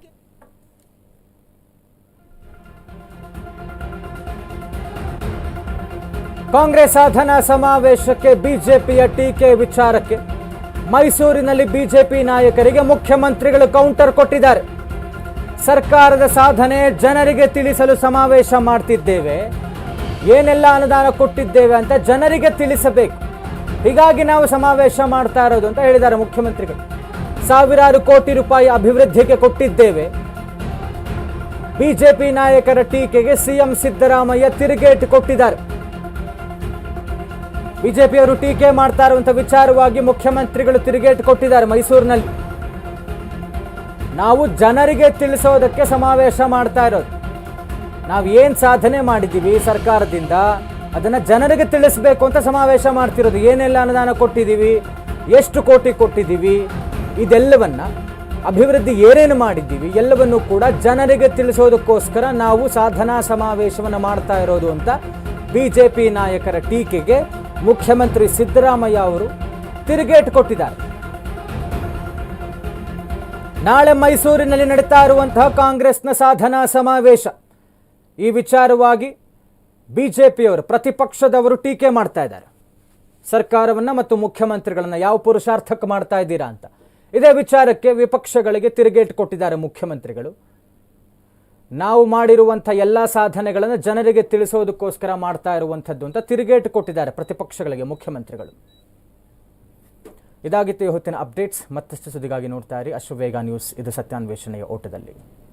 Speaker 1: ಕಾಂಗ್ರೆಸ್ ಸಾಧನ ಸಮಾವೇಶಕ್ಕೆ ಬಿಜೆಪಿಯ ಟೀಕೆ ವಿಚಾರಕ್ಕೆ. ಮೈಸೂರಿನಲ್ಲಿ ಬಿಜೆಪಿ ನಾಯಕರಿಗೆ ಮುಖ್ಯಮಂತ್ರಿಗಳು ಕೌಂಟರ್ ಕೊಟ್ಟಿದ್ದಾರೆ. ಸರ್ಕಾರದ ಸಾಧನೆ ಜನರಿಗೆ ತಿಳಿಸಲು ಸಮಾವೇಶ ಮಾಡ್ತಿದ್ದೇವೆ. ಏನೆಲ್ಲ ಅನುದಾನ ಕೊಟ್ಟಿದ್ದೇವೆ ಅಂತ ಜನರಿಗೆ ತಿಳಿಸಬೇಕು. ಹೀಗಾಗಿ ನಾವು ಸಮಾವೇಶ ಮಾಡ್ತಾ ಇರೋದು ಅಂತ ಹೇಳಿದ್ದಾರೆ ಮುಖ್ಯಮಂತ್ರಿಗಳು ಸಾವಿರಾರು ಕೋಟಿ ರೂಪಾಯಿ ಅಭಿವೃದ್ಧಿಗೆ ಕೊಟ್ಟಿದ್ದೇವೆ. ಬಿಜೆಪಿ ನಾಯಕರ ಟೀಕೆಗೆ ಸಿಎಂ ಸಿದ್ದರಾಮಯ್ಯ ತಿರುಗೇಟು ಕೊಟ್ಟಿದ್ದಾರೆ. ಬಿಜೆಪಿಯವರು ಟೀಕೆ ಮಾಡ್ತಾ ಇರುವಂತ ವಿಚಾರವಾಗಿ ಮುಖ್ಯಮಂತ್ರಿಗಳು ತಿರುಗೇಟು ಕೊಟ್ಟಿದ್ದಾರೆ ಮೈಸೂರಿನಲ್ಲಿ. ನಾವು ಜನರಿಗೆ ತಿಳಿಸೋದಕ್ಕೆ ಸಮಾವೇಶ ಮಾಡ್ತಾ ಇರೋದು. ನಾವು ಏನು ಸಾಧನೆ ಮಾಡಿದ್ದೀವಿ ಸರ್ಕಾರದಿಂದ, ಅದನ್ನು ಜನರಿಗೆ ತಿಳಿಸ್ಬೇಕು ಅಂತ ಸಮಾವೇಶ ಮಾಡ್ತಿರೋದು. ಏನೆಲ್ಲ ಅನುದಾನ ಕೊಟ್ಟಿದ್ದೀವಿ? ಎಷ್ಟು ಕೋಟಿ ಕೊಟ್ಟಿದ್ದೀವಿ? ಇದೆಲ್ಲವನ್ನು ಅಭಿವೃದ್ಧಿ ಏನೇನು ಮಾಡಿದ್ದೀವಿ? ಎಲ್ಲವನ್ನು ಕೂಡ ಜನರಿಗೆ ತಿಳಿಸೋದಕ್ಕೋಸ್ಕರ ನಾವು ಸಾಧನಾ ಸಮಾವೇಶವನ್ನು ಮಾಡ್ತಾ ಇರೋದು ಅಂತ ಬಿ ಜೆ ಪಿ ನಾಯಕರ ಟೀಕೆಗೆ ಮುಖ್ಯಮಂತ್ರಿ ಸಿದ್ದರಾಮಯ್ಯ ಅವರು ತಿರುಗೇಟು ಕೊಟ್ಟಿದ್ದಾರೆ. ನಾಳೆ ಮೈಸೂರಿನಲ್ಲಿ ನಡೀತಾ ಇರುವಂತಹ ಕಾಂಗ್ರೆಸ್ನ ಸಾಧನಾ ಸಮಾವೇಶ. ಈ ವಿಚಾರವಾಗಿ ಬಿಜೆಪಿಯವರು ಪ್ರತಿಪಕ್ಷದವರು ಟೀಕೆ ಮಾಡ್ತಾ ಇದ್ದಾರೆ. ಸರ್ಕಾರವನ್ನು ಮತ್ತು ಮುಖ್ಯಮಂತ್ರಿಗಳನ್ನ ಯಾವ ಪುರುಷಾರ್ಥಕ್ಕೆ ಮಾಡ್ತಾ ಇದ್ದೀರಾ ಅಂತ. ಇದೇ ವಿಚಾರಕ್ಕೆ ವಿಪಕ್ಷಗಳಿಗೆ ತಿರುಗೇಟು ಕೊಟ್ಟಿದ್ದಾರೆ ಮುಖ್ಯಮಂತ್ರಿಗಳು. ನಾವು ಮಾಡಿರುವಂಥ ಎಲ್ಲ ಸಾಧನೆಗಳನ್ನು ಜನರಿಗೆ ತಿಳಿಸೋದಕ್ಕೋಸ್ಕರ ಮಾಡ್ತಾ ಇರುವಂಥದ್ದು ಅಂತ ತಿರುಗೇಟು ಕೊಟ್ಟಿದ್ದಾರೆ ಪ್ರತಿಪಕ್ಷಗಳಿಗೆ ಮುಖ್ಯಮಂತ್ರಿಗಳು. ಇದಾಗಿತ್ತು ಈ ಹೊತ್ತಿನ ಅಪ್ಡೇಟ್ಸ್. ಮತ್ತಷ್ಟು ಸುದ್ದಿಗಾಗಿ ನೋಡ್ತಾ ಇರಿ. ಅಶ್ವವೇಗ ನ್ಯೂಸ್. ಇದು ಸತ್ಯಾನ್ವೇಷಣೆಯ ಓಟದಲ್ಲಿ.